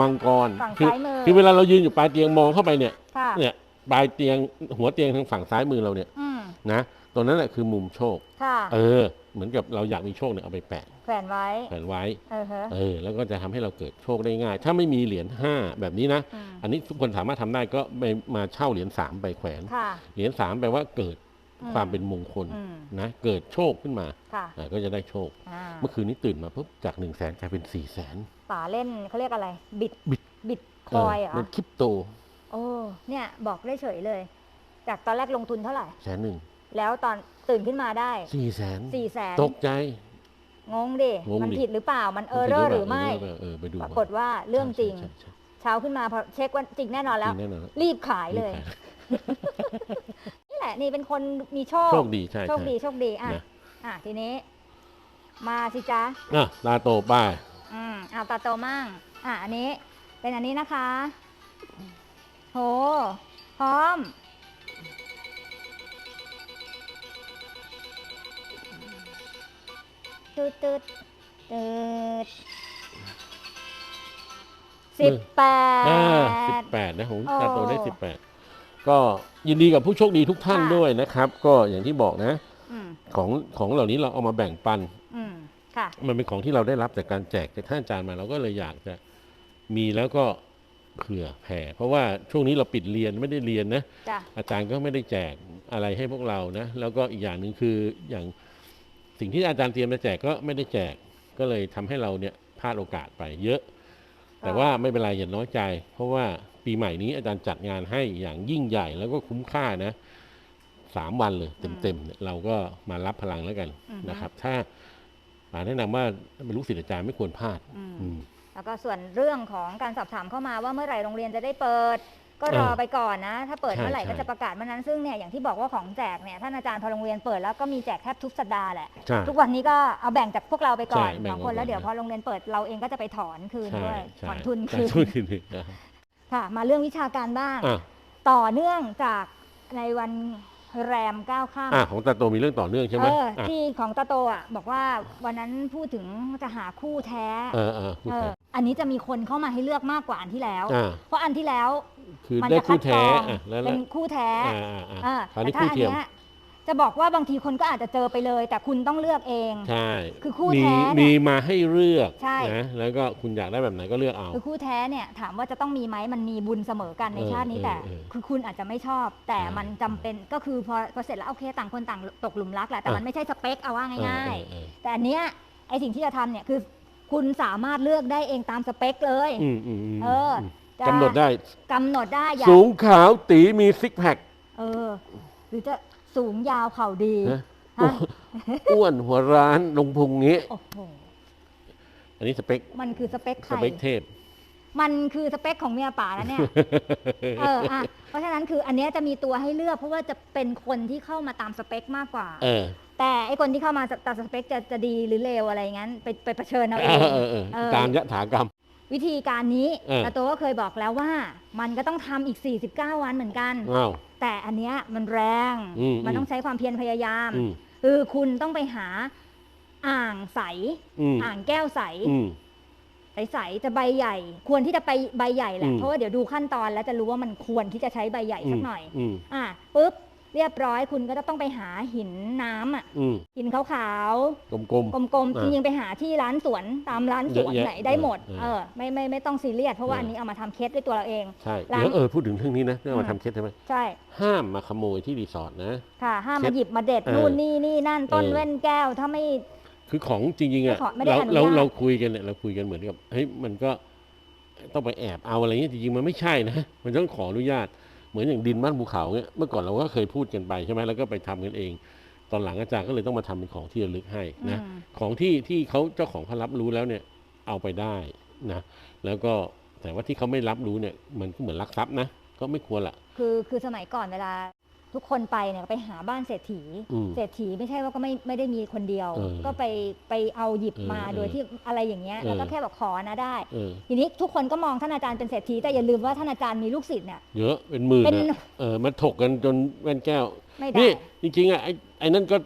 [SPEAKER 2] มังกร
[SPEAKER 1] ฝั่ง
[SPEAKER 2] คื
[SPEAKER 1] ซ้ายมือ
[SPEAKER 2] คือเวลาเรายืนอยู่ปลายเตียงมองเข้าไปเนี่ย
[SPEAKER 1] ค่ะ
[SPEAKER 2] เนี่ยปลายเตียงหัวเตียงทางฝั่งซ้ายมือเราเนี่ย
[SPEAKER 1] อืม
[SPEAKER 2] นะตรงนั้นแหละคือมุมโชค
[SPEAKER 1] ค่ะ
[SPEAKER 2] เออ เหมือนกับเราอยากมีโชคเนี่ยเอาไปแปะ
[SPEAKER 1] แขวนไว้
[SPEAKER 2] แขวนไว้
[SPEAKER 1] เออฮะ
[SPEAKER 2] เออแล้วก็จะทำให้เราเกิดโชคได้ง่าย ถ้าไม่มีเหรียญห้าแบบนี้นะ
[SPEAKER 1] อืม
[SPEAKER 2] อันนี้ทุกคนสามารถทำได้ก็ไปมาเช่าเหรียญสามไปแขวน
[SPEAKER 1] ค่ะ
[SPEAKER 2] เหรียญสามแปลว่าเกิด
[SPEAKER 1] อืม
[SPEAKER 2] ความเป็นมงคล
[SPEAKER 1] อืม
[SPEAKER 2] นะเกิดโชคขึ้นมา
[SPEAKER 1] ค่ะ
[SPEAKER 2] อ่าก็จะได้โชค
[SPEAKER 1] อ่า
[SPEAKER 2] เมื่อคืนนี้ตื่นมาปุ๊บจากหนึ่งแสนกลายเป็นสี่แสน
[SPEAKER 1] ป่าเล่นเขาเรียกอะไร บิด
[SPEAKER 2] บิด
[SPEAKER 1] บิดคอยเหรอ
[SPEAKER 2] เป็นคริปโต
[SPEAKER 1] โอ้ เนี่ยบอกได้เฉยเลย จากตอนแรกลงทุนเท่าไหร่
[SPEAKER 2] แสนหนึ่ง
[SPEAKER 1] แล้วตอนตื่นขึ้นมาได้
[SPEAKER 2] สี่แสน
[SPEAKER 1] สี่แสน
[SPEAKER 2] ตกใจ
[SPEAKER 1] งงดิ
[SPEAKER 2] งงดิ
[SPEAKER 1] มันผิดหรือเปล่า มันเออร์เรอร์หรือไม่
[SPEAKER 2] เออเออไปดู
[SPEAKER 1] ปรากฏว่าเรื่องจริง
[SPEAKER 2] ใช่ใช่
[SPEAKER 1] เช้าขึ้นมาพอเช็คว่าจริงแน่นอน
[SPEAKER 2] ใช่
[SPEAKER 1] แล้ว
[SPEAKER 2] จริงแน่นอน
[SPEAKER 1] รีบขายเลย
[SPEAKER 2] รีบข
[SPEAKER 1] นี่แหละ นี่เป็นคนมีโชค
[SPEAKER 2] โชคดีใช่
[SPEAKER 1] โชคดี
[SPEAKER 2] ใช่
[SPEAKER 1] โชคดี อะ
[SPEAKER 2] นะ
[SPEAKER 1] อะ ทีนี้ มาสิจ๊ะ
[SPEAKER 2] อะตาโตป้าย
[SPEAKER 1] อืมเอาตาโตมั่ง อะ อันนี้ เป็นอันนี้นะคะ โห พร้อม ตืดตืดตืดสิบแป
[SPEAKER 2] อ่าสิ
[SPEAKER 1] ด
[SPEAKER 2] บแปดนะของ
[SPEAKER 1] โอ้
[SPEAKER 2] ตาโตได้สิบแปดก็ยินดีกับผู้โชคดีทุกท่าน
[SPEAKER 1] ค่ะ
[SPEAKER 2] ด้วยนะครับ ก็อย่างที่บอกนะ
[SPEAKER 1] อืม
[SPEAKER 2] ของของเหล่านี้เราเอามาแบ่งปัน
[SPEAKER 1] อืมค่ะ
[SPEAKER 2] มันเป็นของที่เราได้รับจากการแจกจากท่านอาจารย์มาเราก็เลยอยากจะมีแล้วก็เผื่อแผ่ เพราะว่าช่วงนี้เราปิดเรียนไม่ได้เรียนนะ
[SPEAKER 1] จ้ะ
[SPEAKER 2] อาจารย์ก็ไม่ได้แจกอะไรให้พวกเรานะ แล้วก็อีกอย่างหนึ่งคืออย่าง สิ่งที่อาจารย์เตรียมจะแจกก็ไม่ได้แจกก็เลยทำให้เราเนี่ยพลาดโอกาสไปเยอะ แต่ว่าไม่เป็นไรอย่าน้อยใจ เพราะว่าปีใหม่นี้อาจารย์จัดงานให้อย่างยิ่งใหญ่แล้วก็คุ้มค่านะสามวันเลยเต็มๆเนี่ยเราก็มารับพลังแล้วกัน
[SPEAKER 1] อือฮึ
[SPEAKER 2] นะครับ ถ้าป๋าแนะนำว่าเป็นลูกศิษย์อาจารย์ไม่ควรพลาด
[SPEAKER 1] อืม
[SPEAKER 2] อืม
[SPEAKER 1] แล้วก็ส่วนเรื่องของการสอบถามเข้ามาว่าเมื่อไหร่โรงเรียนจะได้เปิด ก็รอ
[SPEAKER 2] เออ
[SPEAKER 1] ไปก่อนนะ ถ้าเปิด
[SPEAKER 2] ใช่
[SPEAKER 1] เมื่อไหร่
[SPEAKER 2] ใช่
[SPEAKER 1] ก็จะประกาศเมื่อนั้นซึ่งเนี่ยอย่างที่บอกว่าของแจกเนี่ยท่านอาจารย์พอโรงเรียนเปิดแล้วก็มีแจกแทบทุกสัปดาห์แหละ
[SPEAKER 2] ใช่
[SPEAKER 1] ทุกวันนี้ก็เอาแบ่งจากพวกเราไปก่อน
[SPEAKER 2] ใช่แบ่ง
[SPEAKER 1] สองคน
[SPEAKER 2] ก่อน
[SPEAKER 1] แล้วเดี๋ยว
[SPEAKER 2] นะ
[SPEAKER 1] พอโรงเรียนเปิดเราเองก็จะไปถอนคืน
[SPEAKER 2] ใช่
[SPEAKER 1] ด้วย
[SPEAKER 2] ใช่
[SPEAKER 1] ถอนทุน
[SPEAKER 2] ใช่
[SPEAKER 1] คืน
[SPEAKER 2] ทุนคืนนะครับ
[SPEAKER 1] ค่ะมาเรื่องวิชาการบ้าง
[SPEAKER 2] อะ
[SPEAKER 1] ต่อเนื่องจากในวัน แรมเก้าข้าม
[SPEAKER 2] อะของตาโตมีเรื่องต่อเนื่องใช่ไหม
[SPEAKER 1] เออ
[SPEAKER 2] อะ
[SPEAKER 1] ที่ของตาโตอะบอกว่าวันนั้นพูดถึงจะหาคู่แท้
[SPEAKER 2] เออเออคู่
[SPEAKER 1] เอ
[SPEAKER 2] แท้
[SPEAKER 1] ออันนี้จะมีคนเข้ามาให้เลือกมากกว่าอันที่แล้ว
[SPEAKER 2] อ่า
[SPEAKER 1] เพราะอันที่แล้ว
[SPEAKER 2] คือ
[SPEAKER 1] มัน
[SPEAKER 2] ได้
[SPEAKER 1] จะคั
[SPEAKER 2] คู่
[SPEAKER 1] ดก
[SPEAKER 2] แท้
[SPEAKER 1] รอง
[SPEAKER 2] อะแล้ว
[SPEAKER 1] เป็นคู่แท้
[SPEAKER 2] อ่าอ่าอ่า
[SPEAKER 1] อ่า
[SPEAKER 2] คราวนี้
[SPEAKER 1] แต่ถ้า
[SPEAKER 2] คู่
[SPEAKER 1] อัน
[SPEAKER 2] เทียม
[SPEAKER 1] เนี้ย จะบอกว่าบางทีคนก็อาจจะเจอไปเลย แต่คุณต้องเลือกเอง
[SPEAKER 2] ใช่
[SPEAKER 1] คือคู่
[SPEAKER 2] มี
[SPEAKER 1] แท้เนี่ย
[SPEAKER 2] มีมาให้เลือก
[SPEAKER 1] ใช่
[SPEAKER 2] นะแล้วก็คุณอยากได้แบบไหนก็เลือกเอา
[SPEAKER 1] คือคู่แท้เนี่ยถามว่าจะต้องมีไหมมันมีบุญเสมอกันใน
[SPEAKER 2] เออ
[SPEAKER 1] ชาตินี้
[SPEAKER 2] เออ
[SPEAKER 1] แต่
[SPEAKER 2] เออ
[SPEAKER 1] คือคุณอาจจะไม่ชอบ แต่
[SPEAKER 2] อ่ามั
[SPEAKER 1] มันจำเป็นก็คือพอพอเสร็จแล้วโอเคต่างคนต่างตกหลุมรักแหละแต่
[SPEAKER 2] อะ
[SPEAKER 1] มันไม่ใช่สเปคเอาว่าง่าย
[SPEAKER 2] เออเออ
[SPEAKER 1] ๆ แต่อันเนี้ยไอสิ่งที่จะทำเนี่ยคือ คุณสามารถเลือกได้เองตามสเปคเลย
[SPEAKER 2] อืมอืมอืม
[SPEAKER 1] เออ
[SPEAKER 2] ม
[SPEAKER 1] จะ
[SPEAKER 2] กำหนดได้
[SPEAKER 1] กำหนดได้อย่า
[SPEAKER 2] สูงขาวตีมีซิกแพค
[SPEAKER 1] เออ หรือจะ สูงยาวเข่าดี
[SPEAKER 2] นะ
[SPEAKER 1] ฮะ
[SPEAKER 2] อ้วนหัวร้านลงพุงงี้
[SPEAKER 1] โอ้โห
[SPEAKER 2] อันนี้สเปค
[SPEAKER 1] มันคือสเปค
[SPEAKER 2] ส
[SPEAKER 1] ใคร
[SPEAKER 2] เปคเทพ
[SPEAKER 1] มันคือสเปคของเมียป่าแล้วเนี่ย เอออะเพราะฉะนั้นคืออันเนี้ยจะมีตัวให้เลือกเพราะว่าจะเป็นคนที่เข้ามาตามสเปคมากกว่า
[SPEAKER 2] เออ
[SPEAKER 1] แต่ไอคนที่เข้ามาตามสเปคจะจะดีหรือเลวอะไรงั้น ไปไปเผชิญเอา
[SPEAKER 2] เอ
[SPEAKER 1] เอง
[SPEAKER 2] อเออเออ
[SPEAKER 1] เออ
[SPEAKER 2] ตามยถากรรม
[SPEAKER 1] วิธีการนี้
[SPEAKER 2] เออ
[SPEAKER 1] แต่ตัวก็เคยบอกแล้วว่า มันก็ต้องทำอีก 49 วันเหมือนกัน
[SPEAKER 2] อ้าว
[SPEAKER 1] แต่อันเนี้ยมันแรง
[SPEAKER 2] อืม
[SPEAKER 1] มันต้องใช้ความเพียรพยายาม
[SPEAKER 2] อืม
[SPEAKER 1] คือคุณต้องไปหาอ่างใส
[SPEAKER 2] อืม
[SPEAKER 1] อ่างแก้วใส
[SPEAKER 2] อืม
[SPEAKER 1] ใสๆจะใบใหญ่ ควรที่จะไปใบใหญ่แหละ
[SPEAKER 2] อืม
[SPEAKER 1] เพราะว่าเดี๋ยวดูขั้นตอนแล้วจะรู้ว่ามันควรที่จะใช้ใบใหญ่สักหน่อย
[SPEAKER 2] อืม
[SPEAKER 1] อะปุ๊บ เรียบร้อยคุณก็จะต้องไปหาหินน้ำอะ
[SPEAKER 2] อืม
[SPEAKER 1] หินขาว
[SPEAKER 2] กลม
[SPEAKER 1] ๆกลมๆ
[SPEAKER 2] อ่า
[SPEAKER 1] จริงๆไปหาที่ร้านสวนตามร้านสวน
[SPEAKER 2] เยอะแยะ
[SPEAKER 1] ไหนได้หมด
[SPEAKER 2] เออ
[SPEAKER 1] เออไม่ไม่ไม่ต้องซีเรียสเพราะว่า
[SPEAKER 2] เอออั
[SPEAKER 1] อันนี้เอามาทำเคสด้วยตัวเราเอง
[SPEAKER 2] ๆใช่
[SPEAKER 1] ร้าน
[SPEAKER 2] เดี๋ยวเออพูดถึงเรื่องนี้นะเรื่องมา
[SPEAKER 1] อืม
[SPEAKER 2] ทำเคสใช่ไหม
[SPEAKER 1] ใช่
[SPEAKER 2] ห้ามมาขโมยที่รีสอร์ทนะ
[SPEAKER 1] ค่ะ ห้าม
[SPEAKER 2] เค
[SPEAKER 1] มา
[SPEAKER 2] ส
[SPEAKER 1] หยิบมาเด็ด
[SPEAKER 2] เออ
[SPEAKER 1] นู่นนี่นี่นั่นต้น
[SPEAKER 2] เออ
[SPEAKER 1] เว้นแก้วถ้าไม่
[SPEAKER 2] คือของจริงๆอะ
[SPEAKER 1] ไม่ขอไม่ได้
[SPEAKER 2] เรา
[SPEAKER 1] อนุญาต
[SPEAKER 2] เราเราคุยกันเนี่ยเราคุยกันเหมือนกับเฮ้ยมันก็ต้องไปแอบเอาอะไรเงี้ยจริงๆมันไม่ใช่นะ มันต้องขออนุญาต เหมือนอย่างดินบ้านภูเขาเนี่ยเมื่อก่อนเราก็เคยพูดกันไปใช่ไหมแล้วก็ไปทำกันเอง ตอนหลังอาจารย์ก็เลยต้องมาทำเป็นของที่ระลึกให้นะ
[SPEAKER 1] อืม
[SPEAKER 2] ของที่ที่เขาเจ้าของเขารับรู้แล้วเนี่ยเอาไปได้นะแล้วก็แต่ว่าที่เขาไม่รับรู้เนี่ยมันก็เหมือนลักทรัพย์นะก็ไม่ควรละ
[SPEAKER 1] คือคือสมัยก่อนเวลา ทุกคนไปเนี่ยไปหาบ้านเศรษฐี
[SPEAKER 2] อืม
[SPEAKER 1] เศรษฐีไม่ใช่ว่าก็ไม่ไม่ได้มีคนเดียว
[SPEAKER 2] เออ
[SPEAKER 1] ก็ไปไปเอาหยิบมา
[SPEAKER 2] เออ
[SPEAKER 1] โดยที่อะไรอย่างเงี้ย
[SPEAKER 2] เออ
[SPEAKER 1] แล้วก็แค่บอกขอนะได้
[SPEAKER 2] เออ
[SPEAKER 1] ทีนี้ทุกคนก็มองท่านอาจารย์เป็นเศรษฐีแต่อย่าลืมว่าท่านอาจารย์มีลูกศิษย์เนี่ย
[SPEAKER 2] เยอะเป็นหมื่น
[SPEAKER 1] เป็น
[SPEAKER 2] นะเออมันถกกันจนแว่นแก้ว
[SPEAKER 1] ไม่ได้
[SPEAKER 2] นี่จริงๆอะไอ้ไอ้นั่นก็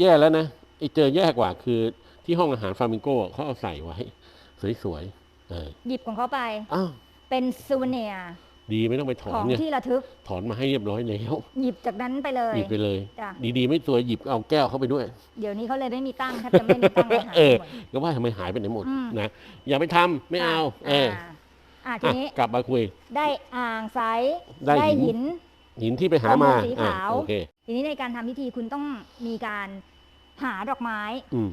[SPEAKER 2] แย่แล้วนะไอ้เจอแย่กว่าคือที่ห้องอาหารฟามิงโก้เขาเอาใส่ไว้ สวยๆเออ
[SPEAKER 1] หยิบของเขาไป
[SPEAKER 2] อ้าว
[SPEAKER 1] เป็นซูเนีย
[SPEAKER 2] ดีไม่ต้องไปถอ
[SPEAKER 1] ข
[SPEAKER 2] น
[SPEAKER 1] อง
[SPEAKER 2] เนี่ย
[SPEAKER 1] ที่ระทึก
[SPEAKER 2] ถอนมาให้เรียบร้อยแล้ว
[SPEAKER 1] หยิบจากนั้นไปเลย
[SPEAKER 2] หยิบไปเลย
[SPEAKER 1] จ้ะ
[SPEAKER 2] ดีๆ ไม่ตัวหยิบเอาแก้วเข้าไปด้วย
[SPEAKER 1] เดี๋ยวนี้เขาเลยไม่มีตั้งแทบจะไม่มีตั้งอาหาร
[SPEAKER 2] เออ
[SPEAKER 1] หมด
[SPEAKER 2] ก็ว่าทำไมหายไปไหนหมด
[SPEAKER 1] อืม
[SPEAKER 2] นะอย่าไปทำไม่เอาเออ
[SPEAKER 1] อ่าอ่าที
[SPEAKER 2] อะ
[SPEAKER 1] นี้
[SPEAKER 2] กลับมาคุย
[SPEAKER 1] ได้อ่างใส
[SPEAKER 2] ได้หิน
[SPEAKER 1] หิน
[SPEAKER 2] หินที่ไปหามา
[SPEAKER 1] ข้อมูลสี
[SPEAKER 2] อะ
[SPEAKER 1] ขาว
[SPEAKER 2] โอเค
[SPEAKER 1] ทีนี้ในการทำพิธีคุณต้องมีการหาดอกไม้
[SPEAKER 2] อืม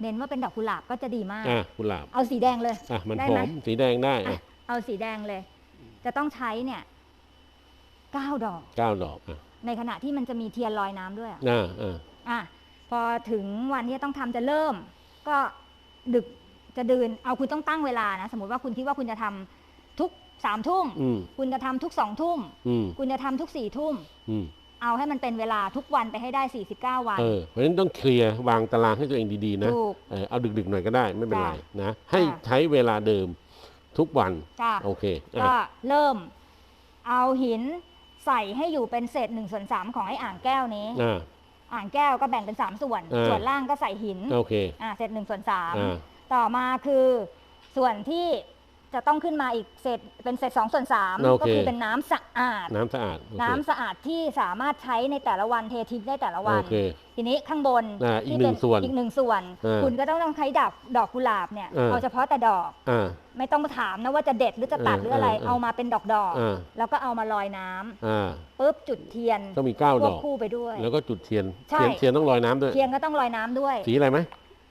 [SPEAKER 1] เน้นว่าเป็นดอกกุหลาบก็จะดีมาก
[SPEAKER 2] อะกุหลาบ
[SPEAKER 1] เอาสีแดงเลย
[SPEAKER 2] อะมัน
[SPEAKER 1] ได้
[SPEAKER 2] ห
[SPEAKER 1] ไหม
[SPEAKER 2] อมสีแดงได้
[SPEAKER 1] อะ
[SPEAKER 2] อะ
[SPEAKER 1] เอาสีแดงเลย จะต้องใช้เนี่ยเก้าดอก
[SPEAKER 2] เก้าดอกอะ
[SPEAKER 1] ในขณะที่มันจะมีเทียนลอยน้ำด้วยอะ
[SPEAKER 2] อ่าอ่า
[SPEAKER 1] อะพอถึงวันที่จะต้องทำจะเริ่ม ก็ดึกจะเดินเอาคุณต้องตั้งเวลานะสมมติว่าคุณคิดว่าคุณจะทำทุกสามทุ่ม
[SPEAKER 2] อืม
[SPEAKER 1] คุณจะทำทุกสองทุ่ม
[SPEAKER 2] อืม
[SPEAKER 1] คุณจะทำทุกสี่ทุ่ม
[SPEAKER 2] อืม
[SPEAKER 1] เอาให้มันเป็นเวลาทุกวันไปให้ได้ 49 วัน
[SPEAKER 2] เออเพราะฉะนั้นต้องเคลียร์วางตารางให้ตัวเองดีๆนะ
[SPEAKER 1] ถูก
[SPEAKER 2] เออเอาดึกๆหน่อยก็ได้ไม่เป็นไร
[SPEAKER 1] จ้ะ
[SPEAKER 2] นะ ให้
[SPEAKER 1] จ้ะ
[SPEAKER 2] ใช้เวลาเดิม ทุกวัน
[SPEAKER 1] จ้ะ
[SPEAKER 2] โอเค
[SPEAKER 1] ก็
[SPEAKER 2] อะ
[SPEAKER 1] เริ่มเอาหินใส่ให้อยู่เป็นเศษหนึ่งส่วนสามของไอ้อ่างแก้วนี้
[SPEAKER 2] อ่า
[SPEAKER 1] อ่างแก้วก็แบ่งเป็นสามส่วน
[SPEAKER 2] อ่า
[SPEAKER 1] ส่วนล่างก็ใส่หิน
[SPEAKER 2] โอเค
[SPEAKER 1] อ่าเศษหนึ่งส่วนสาม
[SPEAKER 2] อ่า
[SPEAKER 1] ต่อมาคือส่วนที่ จะต้องขึ้นมาอีกเศษเป็นเศษสองส่วนสาม
[SPEAKER 2] โอเค
[SPEAKER 1] ก็คือเป็นน้ำสะอาด
[SPEAKER 2] น้ำสะอาดโอเค
[SPEAKER 1] น้ำสะอาดที่สามารถใช้ในแต่ละวันเททิ้งได้แต่ละวัน
[SPEAKER 2] โอเค
[SPEAKER 1] ทีนี้ข้างบน
[SPEAKER 2] อ่าอีก
[SPEAKER 1] ที่
[SPEAKER 2] หนึ่ง
[SPEAKER 1] เป็
[SPEAKER 2] ส่วน
[SPEAKER 1] อีกหนึ่งส่วน
[SPEAKER 2] อ่า
[SPEAKER 1] คุณก็ต้องต้องใช้ดอกดอกกุหลาบเนี่ย
[SPEAKER 2] อ่า
[SPEAKER 1] เอาเฉพาะแต่ดอก
[SPEAKER 2] อ่า
[SPEAKER 1] ไม่ต้องมาถามนะว่าจะเด็ดหรือจะตัด
[SPEAKER 2] เออ
[SPEAKER 1] หรืออะไร
[SPEAKER 2] เออเออ
[SPEAKER 1] เอามาเป็นดอกดอกๆ
[SPEAKER 2] อ่า
[SPEAKER 1] แล้วก็เอามาลอยน้ำ
[SPEAKER 2] อ่า
[SPEAKER 1] ปุ๊บจุดเทียน
[SPEAKER 2] ต้องมีเก้า
[SPEAKER 1] คว
[SPEAKER 2] ด
[SPEAKER 1] บอกคู่ไปด้วย
[SPEAKER 2] แล้วก็จุดเทียน
[SPEAKER 1] ใช่
[SPEAKER 2] เทียนเทียนต้องลอยน้ำด้วย
[SPEAKER 1] เทียนก็ต้องลอยน้ำด้วย
[SPEAKER 2] สีอะไรไหม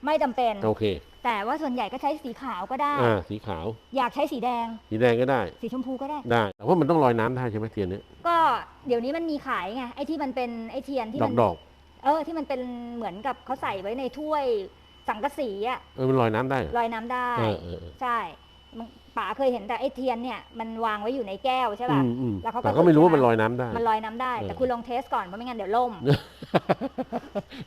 [SPEAKER 1] ไม่จำเป็น
[SPEAKER 2] โอเค
[SPEAKER 1] แต่ว่าส่วนใหญ่ก็ใช้สีขาวก็ได้
[SPEAKER 2] อ่าสีขาว
[SPEAKER 1] อยากใช้สีแดง
[SPEAKER 2] สีแดงก็ได้
[SPEAKER 1] สีชมพูก็ได้
[SPEAKER 2] ได้ แต่ว่ามันต้องลอยน้ำได้ใช่ไหมเทียนเนี้ย
[SPEAKER 1] ก็เดี๋ยวนี้มันมีขายไงไอ้ที่มันเป็นไอ้เทียนที่
[SPEAKER 2] ดอ
[SPEAKER 1] มั
[SPEAKER 2] กดอก
[SPEAKER 1] เออที่มันเป็นเหมือนกับเขาใส่ไว้ในถ้วยสังกะสีอะ
[SPEAKER 2] เออมันลอยน้ำได้เหรอ
[SPEAKER 1] ลอยน้ำได้
[SPEAKER 2] เออเออเออ
[SPEAKER 1] ใช่มัน ป๋าเคยเห็นแต่ไอ้เทียนเนี่ยมันวางไว้อยู่ในแก้วใช่
[SPEAKER 2] อื
[SPEAKER 1] ป่ะ
[SPEAKER 2] มอืม
[SPEAKER 1] แล้วเขาก็
[SPEAKER 2] แต่ก็ไม่รู้ว่า
[SPEAKER 1] จุด
[SPEAKER 2] มันลอยน้ำได้
[SPEAKER 1] มันลอยน้ำได้
[SPEAKER 2] เออ
[SPEAKER 1] แต่คุณลองเทสก่อนเพราะไม่งั้นเดี๋ยวล่ม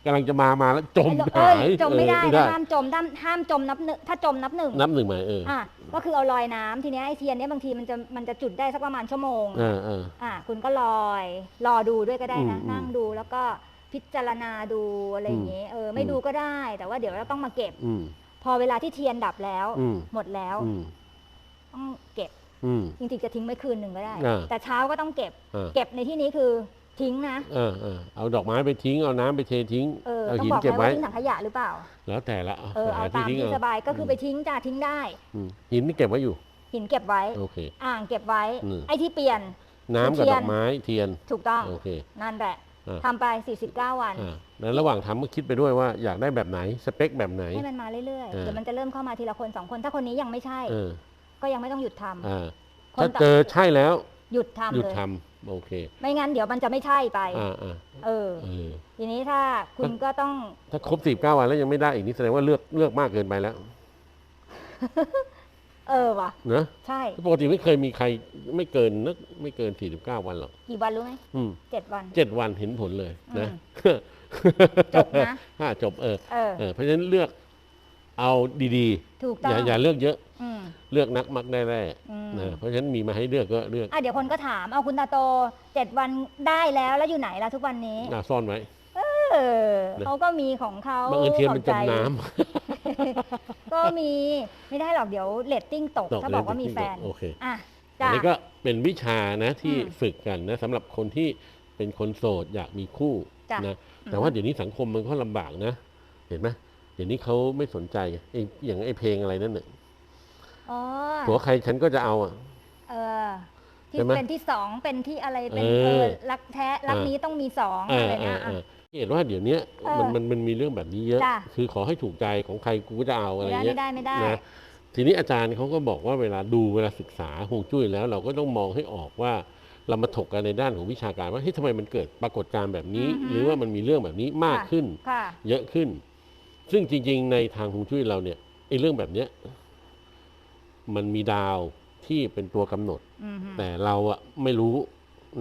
[SPEAKER 2] กำลังจะมามาแล้วจม
[SPEAKER 1] เอ้
[SPEAKER 2] หาย
[SPEAKER 1] จมไม่ได้
[SPEAKER 2] เออ
[SPEAKER 1] นะห้ามจมห้ามห้ามจมนับหนึ่งถ้าจมนับหนึ่ง
[SPEAKER 2] นับหนึ่งไหมเออ
[SPEAKER 1] อะก็คือเอาลอยน้ำทีเนี้ยไอ้เทียนเนี่ยบางทีมันจะมันจะจุดได้สักประมาณชั่วโมง
[SPEAKER 2] เออเออ
[SPEAKER 1] อะคุณก็ลอย รอดูด้วยก็ได้นะ
[SPEAKER 2] อืมอืม
[SPEAKER 1] นั่งดูแล้วก็พิจารณาดูอะไรอย่างเงี้ยเออไม่
[SPEAKER 2] อืม
[SPEAKER 1] ดูก็ได้ แต่ว่าเดี๋ยวเราต้องมาเก็บ
[SPEAKER 2] อืม
[SPEAKER 1] พอเวลาที่เทียนดับแล้ว
[SPEAKER 2] อืม
[SPEAKER 1] หมดแล้ว
[SPEAKER 2] อืม
[SPEAKER 1] ต้องเก็บ
[SPEAKER 2] อืม
[SPEAKER 1] จริงๆจะทิ้งไว้คืนหนึ่งก็ได้
[SPEAKER 2] อ่า
[SPEAKER 1] แต่เช้าก็ต้องเก็บ
[SPEAKER 2] อ่า
[SPEAKER 1] เก็บในที่นี้คือทิ้งนะ
[SPEAKER 2] เออเออเอาดอกไม้ไปทิ้ง เอาน้ำไปเททิ้ง
[SPEAKER 1] เออ
[SPEAKER 2] เอา
[SPEAKER 1] ต้อง
[SPEAKER 2] หิน
[SPEAKER 1] บอก
[SPEAKER 2] เก็บ
[SPEAKER 1] ไหมว่า
[SPEAKER 2] ไว้
[SPEAKER 1] ทิ้งถังขยะหรือเปล่า
[SPEAKER 2] แล้วแต่ละ
[SPEAKER 1] เออเอา
[SPEAKER 2] ห
[SPEAKER 1] ตาม
[SPEAKER 2] ทิ้ง
[SPEAKER 1] ที่
[SPEAKER 2] เอ
[SPEAKER 1] สบายก็คือไปทิ้งจ้าทิ้งได้
[SPEAKER 2] อืมหินนี่เก็บไว้อยู่
[SPEAKER 1] หินเก็บไว้
[SPEAKER 2] โอเค
[SPEAKER 1] อ่างเก็บไว้
[SPEAKER 2] อืม
[SPEAKER 1] ไอ้ที่เปลี่ยน
[SPEAKER 2] น้ำกับ
[SPEAKER 1] เที
[SPEAKER 2] ด
[SPEAKER 1] ยน
[SPEAKER 2] อกไม้เทียน
[SPEAKER 1] ถูกต้อง
[SPEAKER 2] โอเค
[SPEAKER 1] นั่นแหละ
[SPEAKER 2] อ่า
[SPEAKER 1] ทำไป 49 วัน
[SPEAKER 2] อ่าแล้วระหว่างทำก็คิดไปด้วยว่าอยากได้แบบไหนสเปคแบบไหน
[SPEAKER 1] ให้มันมาเรื่อยๆ
[SPEAKER 2] เออ
[SPEAKER 1] เดี๋ยวมันจะเริ่มเข้ามาทีละคนสองคน ถ้าคนนี้ยังไม่ใช่
[SPEAKER 2] เออ
[SPEAKER 1] ก็ยังไม่ต้องหยุดทำ
[SPEAKER 2] อ่า
[SPEAKER 1] คน
[SPEAKER 2] ถ้า
[SPEAKER 1] ต่อ
[SPEAKER 2] เจอใช่แล้ว
[SPEAKER 1] หยุดทำ
[SPEAKER 2] หยุด
[SPEAKER 1] เลย
[SPEAKER 2] ทำโอเค
[SPEAKER 1] ไม่งั้นเดี๋ยวมันจะไม่ใช่ไป
[SPEAKER 2] อ่าอ่า
[SPEAKER 1] เออ
[SPEAKER 2] เออ
[SPEAKER 1] ทีนี้ถ้าคุณก็ต้อง
[SPEAKER 2] ถ้าครบสิบเก้าวันแล้วยังไม่ได้อีกนี่แสดงว่าเลือกเลือกมากเกินไปแล้ว
[SPEAKER 1] เออว่ะ
[SPEAKER 2] นะ
[SPEAKER 1] ใช่
[SPEAKER 2] ปกติไม่เคยมีใครไม่เกินนึกไม่เกินสี่สิบเก้าวันหรอก
[SPEAKER 1] กี่วันรู้ไหม
[SPEAKER 2] อืม
[SPEAKER 1] เจ็ดวัน
[SPEAKER 2] เจ็ดวันเห็นผลเลยนะ
[SPEAKER 1] จบนะ
[SPEAKER 2] อ่าจบเออ
[SPEAKER 1] เออ
[SPEAKER 2] เออเพราะฉะนั้นเลือกเอาดี
[SPEAKER 1] ถูก
[SPEAKER 2] ๆ
[SPEAKER 1] ต้
[SPEAKER 2] อ
[SPEAKER 1] อง
[SPEAKER 2] ย่าอย่าเลือกเยอะ
[SPEAKER 1] อืม
[SPEAKER 2] เลือกนักมักได้แร่
[SPEAKER 1] อืม
[SPEAKER 2] นะเพราะฉะนั้นมีมาให้เลือกก็เลือก
[SPEAKER 1] อะเดี๋ยวคนก็ถามเอาคุณตาโตเจ็ดวันได้แล้วแล้วอยู่ไหนล่ะทุกวันนี้
[SPEAKER 2] น่าซ่อนไว้
[SPEAKER 1] เออเขาก็มีของเขา
[SPEAKER 2] บังเอิญเทียนมันจ
[SPEAKER 1] เข้ามใจ
[SPEAKER 2] น้
[SPEAKER 1] ก็มีไม่ได้หรอกเดี๋ยวเลตติ้งตกำ
[SPEAKER 2] ตก
[SPEAKER 1] ถ้า
[SPEAKER 2] เลย
[SPEAKER 1] บอกว่ามีแฟน
[SPEAKER 2] โอเค
[SPEAKER 1] อะ
[SPEAKER 2] อั
[SPEAKER 1] จ้ะ
[SPEAKER 2] นนี้ก็เป็นวิชานะที่
[SPEAKER 1] อืม
[SPEAKER 2] ฝึกกันนะสำหรับคนที่เป็นคนโสดอยากมีคู่
[SPEAKER 1] จ้ะ
[SPEAKER 2] นะ
[SPEAKER 1] อืม
[SPEAKER 2] แต่ว่าเดี๋ยวนี้สังคมมันก็ลำบากนะ เห็นไหมเดี๋ยวนี้เขาไม่สนใจไอ้อย่างไอ้เพลงอะไรนั่นเนี่ย
[SPEAKER 1] อ๋อ
[SPEAKER 2] ผัวใครฉันก็จะเอาอะ
[SPEAKER 1] เออที่
[SPEAKER 2] ใช่ไหม
[SPEAKER 1] เป็นที่สองเป็นที่อะไรเป็น
[SPEAKER 2] เออ
[SPEAKER 1] เออรักแท้รัก
[SPEAKER 2] เออ
[SPEAKER 1] นี้ต้องมีสอง
[SPEAKER 2] เอ
[SPEAKER 1] อะไร
[SPEAKER 2] อเอ
[SPEAKER 1] เงี้
[SPEAKER 2] อยเอ
[SPEAKER 1] อะ
[SPEAKER 2] อเห็นว่าเดี๋ยวเนี้ย
[SPEAKER 1] เออ
[SPEAKER 2] มันมันมันมีเรื่องแบบนี้เยอะ
[SPEAKER 1] จ้ะ
[SPEAKER 2] คือขอให้ถูกใจของใครกูก็จะเอาอะไร
[SPEAKER 1] ไม่ได้
[SPEAKER 2] เงี้
[SPEAKER 1] ไม่
[SPEAKER 2] ย
[SPEAKER 1] ได้ไม่ได้
[SPEAKER 2] นะทีนี้อาจารย์เขาก็บอกว่าเวลาดูเวลาศึกษาฮวงจุ้ยแล้ว เราก็ต้องมองให้ออกว่าเรามาถกกันในด้านของวิชาการว่าเฮ้ยทำไมมันเกิดปรากฏการณ์แบบนี้ หรือว่ามันมีเรื่องแบบนี้มากขึ้น
[SPEAKER 1] ค่ะ
[SPEAKER 2] เยอะขึ้น ซึ่งจริง ๆ ในทางฮวงจุ้ยเราเนี่ยไอ้เรื่องแบบเนี้ย มันมีดาวที่เป็นตัวกำหนด
[SPEAKER 1] อืมฮึ
[SPEAKER 2] แต่เราอะไม่รู้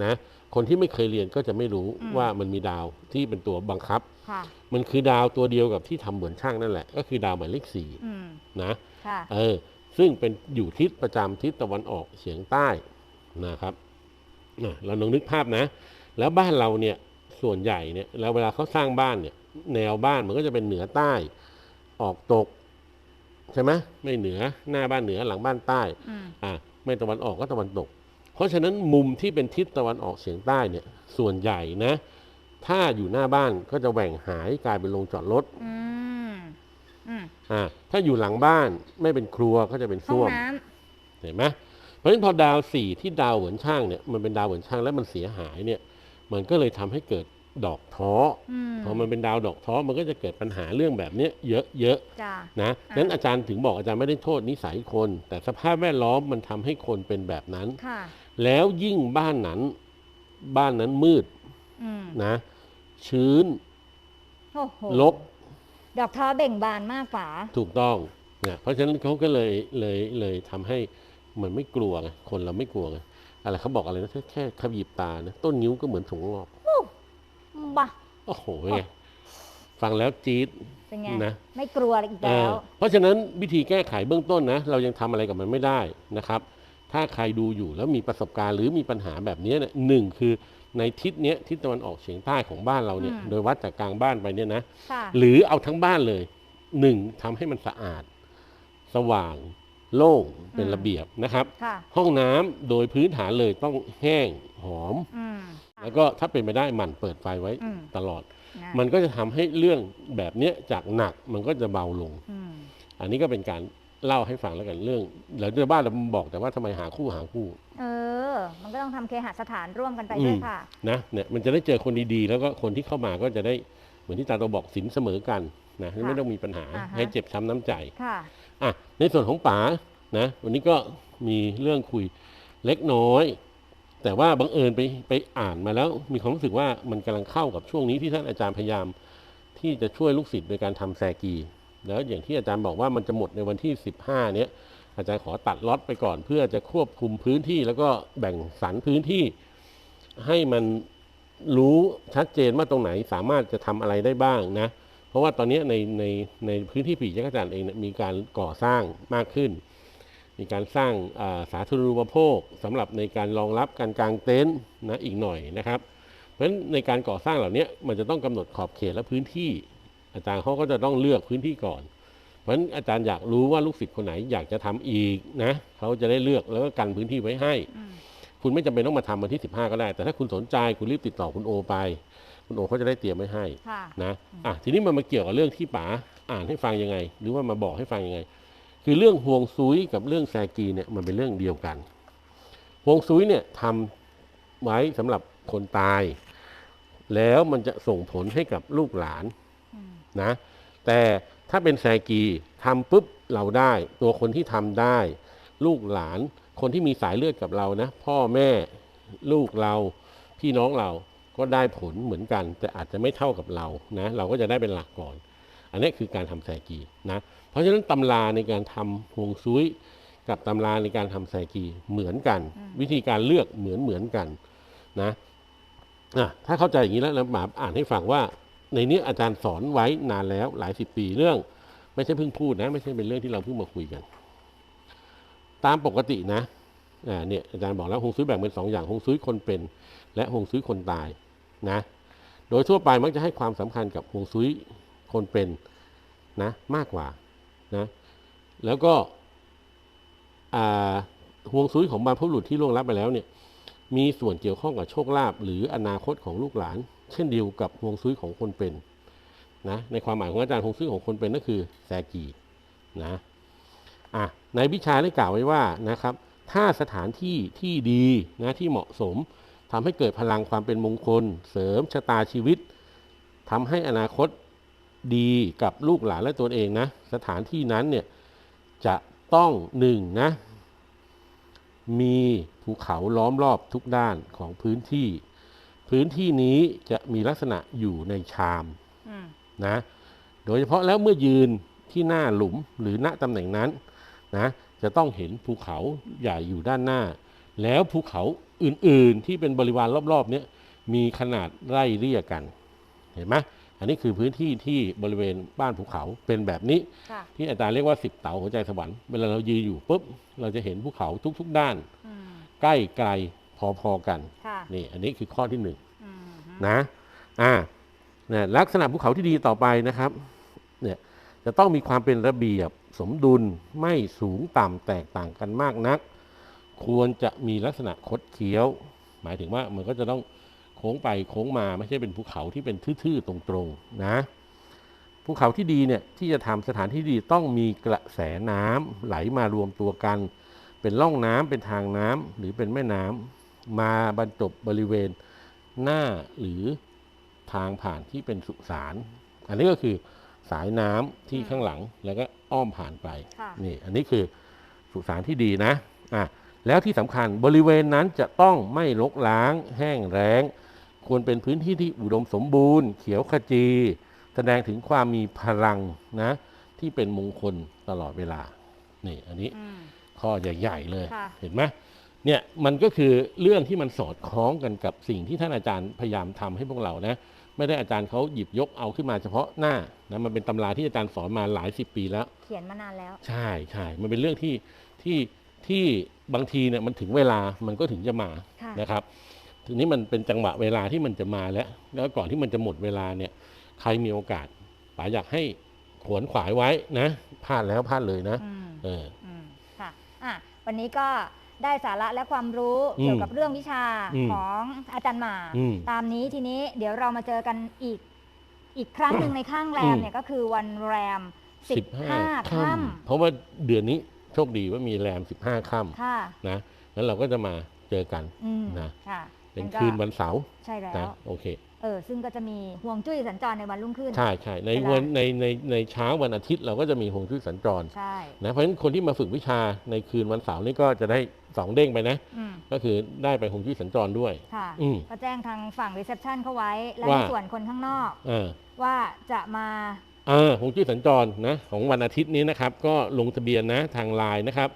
[SPEAKER 2] นะ คนที่ไม่เคยเรียนก็จะไม่รู้
[SPEAKER 1] อืม
[SPEAKER 2] ว่ามันมีดาวที่เป็นตัวบังคับ
[SPEAKER 1] ค่ะ
[SPEAKER 2] มันคือดาวตัวเดียวกับที่ทำเหมือนช่างนั่นแหละ ก็คือดาวหมายเลขสี่
[SPEAKER 1] อืม
[SPEAKER 2] นะ
[SPEAKER 1] ค่ะ
[SPEAKER 2] เออซึ่งเป็นอยู่ทิศประจำทิศตะวันออกเฉียงใต้นะครับอะเราลองนึกภาพนะ แล้วบ้านเราเนี่ยส่วนใหญ่เนี่ยแล้วเวลาเขาสร้างบ้านเนี่ย แนวบ้านมันก็จะเป็นเหนือใต้ ออกตก ใช่ไหมไม่เหนือหน้าบ้านเหนือหลังบ้านใต้
[SPEAKER 1] อืม
[SPEAKER 2] อะไม่ตะวันออกก็ตะวันตก เพราะฉะนั้นมุมที่เป็นทิศตะวันออกเฉียงใต้เนี่ย ส่วนใหญ่นะ ถ้าอยู่หน้าบ้านก็จะแหว่งหายกลายเป็นโรงจอดรถ
[SPEAKER 1] อืมอืม
[SPEAKER 2] อ่าถ้าอยู่หลังบ้านไม่เป็นครัวก็จะเป็น
[SPEAKER 1] ห้อง
[SPEAKER 2] ส้วม
[SPEAKER 1] น้
[SPEAKER 2] เห็นไหมเพราะฉะนั้นพอดาวสี่ที่ดาวเหมือนช่างเนี่ยมันเป็นดาวเหมือนช่างแล้วมันเสียหายเนี่ย มันก็เลยทำให้เกิด ดอกท้อำ
[SPEAKER 1] อืม
[SPEAKER 2] พอมันเป็นดาวดอกท้อมันก็จะเกิดปัญหาเรื่องแบบเนี้ยเยอะ
[SPEAKER 1] จ้ะ
[SPEAKER 2] ๆนะนั้นอาจารย์ถึงบอกอาจารย์ไม่ได้โทษนิสัยคน แต่สภาพแวดล้อมมันทำให้คนเป็นแบบนั้น
[SPEAKER 1] ค่ะ
[SPEAKER 2] แล้วยิ่งบ้านนั้น บ้านนั้นมืด
[SPEAKER 1] อืม
[SPEAKER 2] นะ ชื้น
[SPEAKER 1] โอ้โห
[SPEAKER 2] ลก
[SPEAKER 1] ดอกท้อเบ่งบานมากกว่า
[SPEAKER 2] ถูกต้องนะเพราะฉะนั้นเขาก็เลยเลยเลยทำให้เหมือนไม่กลัวไงคนเราไม่กลัวไงอะไรเขาบอกอะไรนะแค่แค่ขยิบตานะต้นนิ้วก็เหมือนถุงงอก
[SPEAKER 1] บ้า
[SPEAKER 2] โอ้โหเป็นไงฟังแล้วจี๊ด
[SPEAKER 1] เป็นไง
[SPEAKER 2] นะ
[SPEAKER 1] ไม่กลัวอีก
[SPEAKER 2] เอ
[SPEAKER 1] แล้
[SPEAKER 2] อ
[SPEAKER 1] ว
[SPEAKER 2] เพราะฉะนั้นวิธีแก้ไขเบื้องต้นนะ เรายังทำอะไรกับมันไม่ได้นะครับ ถ้าใครดูอยู่แล้วมีประสบการณ์หรือมีปัญหาแบบนี้เนี่ยหนึ่งคือในทิศเนี้ยทิศตะวันออกเฉียงใต้ของบ้านเราเนี่ย
[SPEAKER 1] อืม
[SPEAKER 2] โดยวัดจากกลางบ้านไปเนี่ยนะ
[SPEAKER 1] ค่ะ
[SPEAKER 2] หรือเอาทั้งบ้านเลยหนึ่งทำให้มันสะอาด สว่างโล่งเป็น
[SPEAKER 1] อืม
[SPEAKER 2] ระเบียบนะครับ
[SPEAKER 1] ค่ะ
[SPEAKER 2] ห้องน้ำโดยพื้นฐานเลยต้องแห้งหอม
[SPEAKER 1] อืม
[SPEAKER 2] แล้วก็ถ้าเป็นไปได้หมั่นเปิดไฟไว้
[SPEAKER 1] อืม
[SPEAKER 2] ตลอด
[SPEAKER 1] นะ
[SPEAKER 2] มันก็จะทำให้เรื่องแบบเนี้ยจากหนักมันก็จะเบาลง
[SPEAKER 1] อืม
[SPEAKER 2] อันนี้ก็เป็นการเล่าให้ฟังแล้วกันเรื่องแล้วในบ้านเราบอกแต่ว่าทำไมหาคู่หาคู่
[SPEAKER 1] เออ มันก็ต้องทำเคหสถานร่วมกันไปด้วย
[SPEAKER 2] อืม
[SPEAKER 1] ค่ะ
[SPEAKER 2] นะเนี่ยมันจะได้เจอคนดีๆ แล้วก็คนที่เข้ามาก็จะได้เหมือนที่ตาโตบอกสินเสมอกันนะ
[SPEAKER 1] ค่ะ
[SPEAKER 2] ไม่ต้องมีปัญหา
[SPEAKER 1] อ่าฮะ
[SPEAKER 2] ให้เจ็บช้ำน้ำใจ
[SPEAKER 1] ค่ะ
[SPEAKER 2] อะในส่วนของป๋านะ วันนี้ก็มีเรื่องคุยเล็กน้อย แต่ว่าบังเอิญไปไปอ่านมาแล้วมีความรู้สึกว่ามันกำลังเข้ากับช่วงนี้ที่ท่านอาจารย์พยายาม ที่จะช่วยลูกศิษย์โดยการทำแซกี แล้วอย่างที่อาจารย์บอกว่ามันจะหมดในวันที่ 15เนี้ยอาจารย์ขอตัดล็อตไปก่อน เพื่อจะควบคุมพื้นที่ แล้วก็แบ่งสรรพื้นที่ ให้มันรู้ชัดเจนว่าตรงไหนสามารถจะทำอะไรได้บ้างนะ เพราะว่าตอนนี้ในในในพื้นที่ปีจักรจันทร์เองมีการก่อสร้างมากขึ้น มีการสร้างอ่าสาธารณูปโภคสำหรับในการรองรับการกางเต็นท์นะอีกหน่อยนะครับ เพราะฉะนั้นในการก่อสร้างเหล่านี้มันจะต้องกำหนดขอบเขตและพื้นที่ อาจารย์เขาก็จะต้องเลือกพื้นที่ก่อน เพราะฉะนั้นอาจารย์อยากรู้ว่าลูกศิษย์คนไหนอยากจะทำอีกนะเขาจะได้เลือกแล้วก็กันพื้นที่ไว้ให้
[SPEAKER 1] อืม
[SPEAKER 2] คุณไม่จำเป็นต้องมาทำวันที่ 15 ก็ได้ แต่ถ้าคุณสนใจคุณรีบติดต่อคุณโอไป คุณโอเขาจะได้เตรียมไว้ให้
[SPEAKER 1] ค่ะ
[SPEAKER 2] นะอะทีนี้มันมาเกี่ยวกับเรื่องที่ป๋าอ่านให้ฟังยังไง หรือว่ามาบอกให้ฟังยังไง คือเรื่องห่วงซุยกับเรื่องแซกีเนี่ยมันเป็นเรื่องเดียวกันห่วงซุยเนี่ยทำไว้สำหรับคนตาย แล้วมันจะส่งผลให้กับลูกหลาน
[SPEAKER 1] อืม
[SPEAKER 2] นะแต่ถ้าเป็นแซกีทำปุ๊บเราได้ ตัวคนที่ทำได้ ลูกหลานคนที่มีสายเลือดกับเรานะ พ่อแม่ลูกเราพี่น้องเราก็ได้ผลเหมือนกัน แต่อาจจะไม่เท่ากับเรานะ เราก็จะได้เป็นหลักก่อน อันนี้คือการทำแซกีนะ เพราะฉะนั้นตำราในการทำฮวงซุยกับตำราในการทำแซกีเหมือนกัน วิธีการเลือกเหมือนเหมือนกันนะอะถ้าเข้าใจอย่างนี้แล้วแล้วหมาอ่านให้ฟังว่า ในนี้อาจารย์สอนไว้นานแล้วหลายสิบปีเรื่อง ไม่ใช่เพิ่งพูดนะ ไม่ใช่เป็นเรื่องที่เราเพิ่งมาคุยกัน ตามปกตินะอ่าเนี่ยอาจารย์บอกแล้วฮวงซุยแบ่งเป็นสองอย่างฮวงซุยคนเป็น และฮวงซุยคนตายนะโดยทั่วไปมักจะให้ความสำคัญกับฮวงซุยคนเป็นนะมากกว่า นะแล้วก็อ่าฮวงซุยของบรรพบุรุษที่ล่วงลับไปแล้วเนี่ยมีส่วนเกี่ยวข้องกับโชคลาภหรืออนาคตของลูกหลาน เช่นเดียวกับฮวงซุยของคนเป็นนะในความหมายของอาจารย์ฮวงซุยของคนเป็นก็คือแซกีนะอะในวิชาได้กล่าวไว้ว่านะครับ ถ้าสถานที่ที่ดีนะที่เหมาะสมทำให้เกิดพลังความเป็นมงคล เสริมชะตาชีวิตทำให้อนาคต ดีกับลูกหลานและตนเองนะ สถานที่นั้นเนี่ยจะต้องหนึ่งนะ มีภูเขาล้อมรอบทุกด้านของพื้นที่ พื้นที่นี้จะมีลักษณะอยู่ในชาม
[SPEAKER 1] อืม
[SPEAKER 2] นะ โดยเฉพาะแล้วเมื่อยืนที่หน้าหลุมหรือณตำแหน่งนั้นนะจะต้องเห็นภูเขาใหญ่อยู่ด้านหน้า แล้วภูเขาอื่นๆที่เป็นบริวารรอบๆเนี้ยมีขนาดไล่เรียกกัน เห็นไหม อันนี้คือพื้นที่ที่บริเวณบ้านภูเขาเป็นแบบนี้
[SPEAKER 1] ค่ะ
[SPEAKER 2] ที่อาจารย์เรียกว่าสิบเต๋าหัวใจสวรรค์เวลาเรายืนอยู่ปุ๊บเราจะเห็นภูเขาทุก ๆ ด้าน
[SPEAKER 1] อืม
[SPEAKER 2] ใกล้ไกลพอๆกัน
[SPEAKER 1] ค่ะ
[SPEAKER 2] นี่อันนี้คือข้อที่หนึ่ง
[SPEAKER 1] อืม
[SPEAKER 2] นะอ่าเนี่ยลักษณะภูเขาที่ดีต่อไปนะครับเนี่ยจะต้องมีความเป็นระเบียบสมดุลไม่สูงต่ำแตกต่างกันมากนัก ควรจะมีลักษณะคดเคี้ยว หมายถึงว่ามันก็จะต้อง โค้งไปโค้งมาไม่ใช่เป็นภูเขาที่เป็นทื่อๆตรงๆนะภูเขาที่ดีเนี่ยที่จะทำสถานที่ดีต้องมีกระแสน้ำไหลมารวมตัวกัน เป็นร่องน้ำเป็นทางน้ำหรือเป็นแม่น้ำมาบรรจบบริเวณหน้าหรือทางผ่านที่เป็นสุสานอันนี้ก็คือสายน้ำที่ข้างหลังแล้วก็อ้อมผ่านไป
[SPEAKER 1] ค่ะ
[SPEAKER 2] นี่อันนี้คือสุสานที่ดีนะอะแล้วที่สำคัญบริเวณนั้นจะต้องไม่รกล้างแห้งแล้ง ควรเป็นพื้นที่ที่อุดมสมบูรณ์ เขียวขจี แสดงถึงความมีพลังนะ ที่เป็นมงคลตลอดเวลา นี่ อันนี้
[SPEAKER 1] อืม
[SPEAKER 2] ข้อใหญ่ๆเลย
[SPEAKER 1] ค่ะ
[SPEAKER 2] เห็นไหมเนี่ยมันก็คือเรื่องที่มันสอดคล้องกันกับสิ่งที่ท่านอาจารย์พยายามทำให้พวกเรานะไม่ได้อาจารย์เขาหยิบยกเอาขึ้นมาเฉพาะหน้านะมันเป็นตำราที่อาจารย์สอนมาหลายสิบปีแล้ว
[SPEAKER 1] เขียนมานานแล้ว
[SPEAKER 2] ใช่ใช่มันเป็นเรื่องที่ที่ที่บางทีเนี่ยมันถึงเวลามันก็ถึงจะมา
[SPEAKER 1] ค่ะ
[SPEAKER 2] นะครับ ทีนี้มันเป็นจังหวะเวลาที่มันจะมาแล้ว แล้วก่อนที่มันจะหมดเวลาเนี่ย ใครมีโอกาสป๋าอยากให้ขวนขวายไว้นะพลาดแล้วพลาดเลยนะ
[SPEAKER 1] อืม
[SPEAKER 2] เออ
[SPEAKER 1] อืมค่ะอะ วันนี้ก็ได้สาระและความรู้
[SPEAKER 2] อืม
[SPEAKER 1] เกี่ยวกับเรื่องวิชา
[SPEAKER 2] อืม
[SPEAKER 1] ของอาจารย์หมา
[SPEAKER 2] อืม
[SPEAKER 1] ตามนี้ทีนี้เดี๋ยวเรามาเจอกันอีกอีกครั้งหนึ่งในข้างแรม
[SPEAKER 2] อืม
[SPEAKER 1] เนี่ยก็คือวันแรมสิบห้า
[SPEAKER 2] 15
[SPEAKER 1] ค่
[SPEAKER 2] เพราะว่าเดือนนี้โชคดีว่ามีแรมสิบห้าค่ำ
[SPEAKER 1] ค่ะำ
[SPEAKER 2] นะงั้นเราก็จะมา เจอกัน
[SPEAKER 1] อืม
[SPEAKER 2] นะ
[SPEAKER 1] ค่ะ
[SPEAKER 2] เป็น
[SPEAKER 1] งั้ก็
[SPEAKER 2] คืนวันเสาร์
[SPEAKER 1] ใช่แล้
[SPEAKER 2] นะ
[SPEAKER 1] ว
[SPEAKER 2] โอเค
[SPEAKER 1] เออซึ่งก็จะมีห่วงจุ้ยสัญจรในวันรุ่งขึ้น
[SPEAKER 2] ใช่ใช่ใน
[SPEAKER 1] เวลา
[SPEAKER 2] วันในในในเช้าวันอาทิตย์เราก็จะมีหงจุ้ยสัญจร
[SPEAKER 1] ใช่
[SPEAKER 2] นะเพราะฉะนั้นคนที่มาฝึกวิชาในคืนวันเสาร์นี่ก็จะได้สองเด้งไปนะ
[SPEAKER 1] อืม
[SPEAKER 2] ก็คือได้ไปหงจุ้ยสัญจรด้วย
[SPEAKER 1] ค่ะ
[SPEAKER 2] อืม
[SPEAKER 1] ก็แจ้งทางฝั่งรีเซพชันเข้าไว้ และ
[SPEAKER 2] ว่า
[SPEAKER 1] ในส่วนคนข้างนอก
[SPEAKER 2] อ่าว่า
[SPEAKER 1] ว่าจะมา
[SPEAKER 2] อ่าหงจุ้ยสัญจรนะของวันอาทิตย์นี้นะครับ ก็ลงทะเบียนนะทางไลน์นะครับ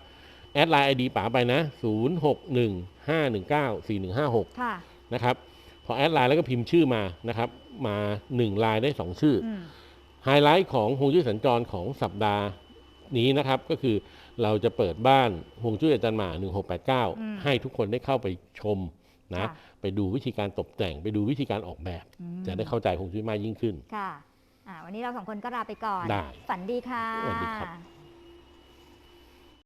[SPEAKER 2] แอดไลน์ไอดีป๋าไปนะ 0 6 1 5 1 9 4 1 5 6
[SPEAKER 1] ค่ะ
[SPEAKER 2] นะครับพอแอดไลน์แล้วก็พิมพ์ชื่อมานะครับ มา1ไลน์ได้ 2 ชื่อ
[SPEAKER 1] อืม
[SPEAKER 2] ไฮไลท์ของฮวงจุ้ยสัญจรของสัปดาห์นี้นะครับก็คือเราจะเปิดบ้านฮวงจุ้ยอาจารย์หมา
[SPEAKER 1] อืม
[SPEAKER 2] 1689 ให้ทุกคนได้เข้าไปชมนะ
[SPEAKER 1] ค่ะ
[SPEAKER 2] ไปดูวิธีการตกแต่ง ไปดูวิธีการออกแบบ
[SPEAKER 1] อืม
[SPEAKER 2] จะได้เข้าใจฮวงจุ้ยมากยิ่งขึ้น
[SPEAKER 1] ค่ะอ่าวันนี้เราสองคนก็ลาไปก่อน
[SPEAKER 2] ได้
[SPEAKER 1] ฝันดีค่ะ
[SPEAKER 2] สวัสดีครับ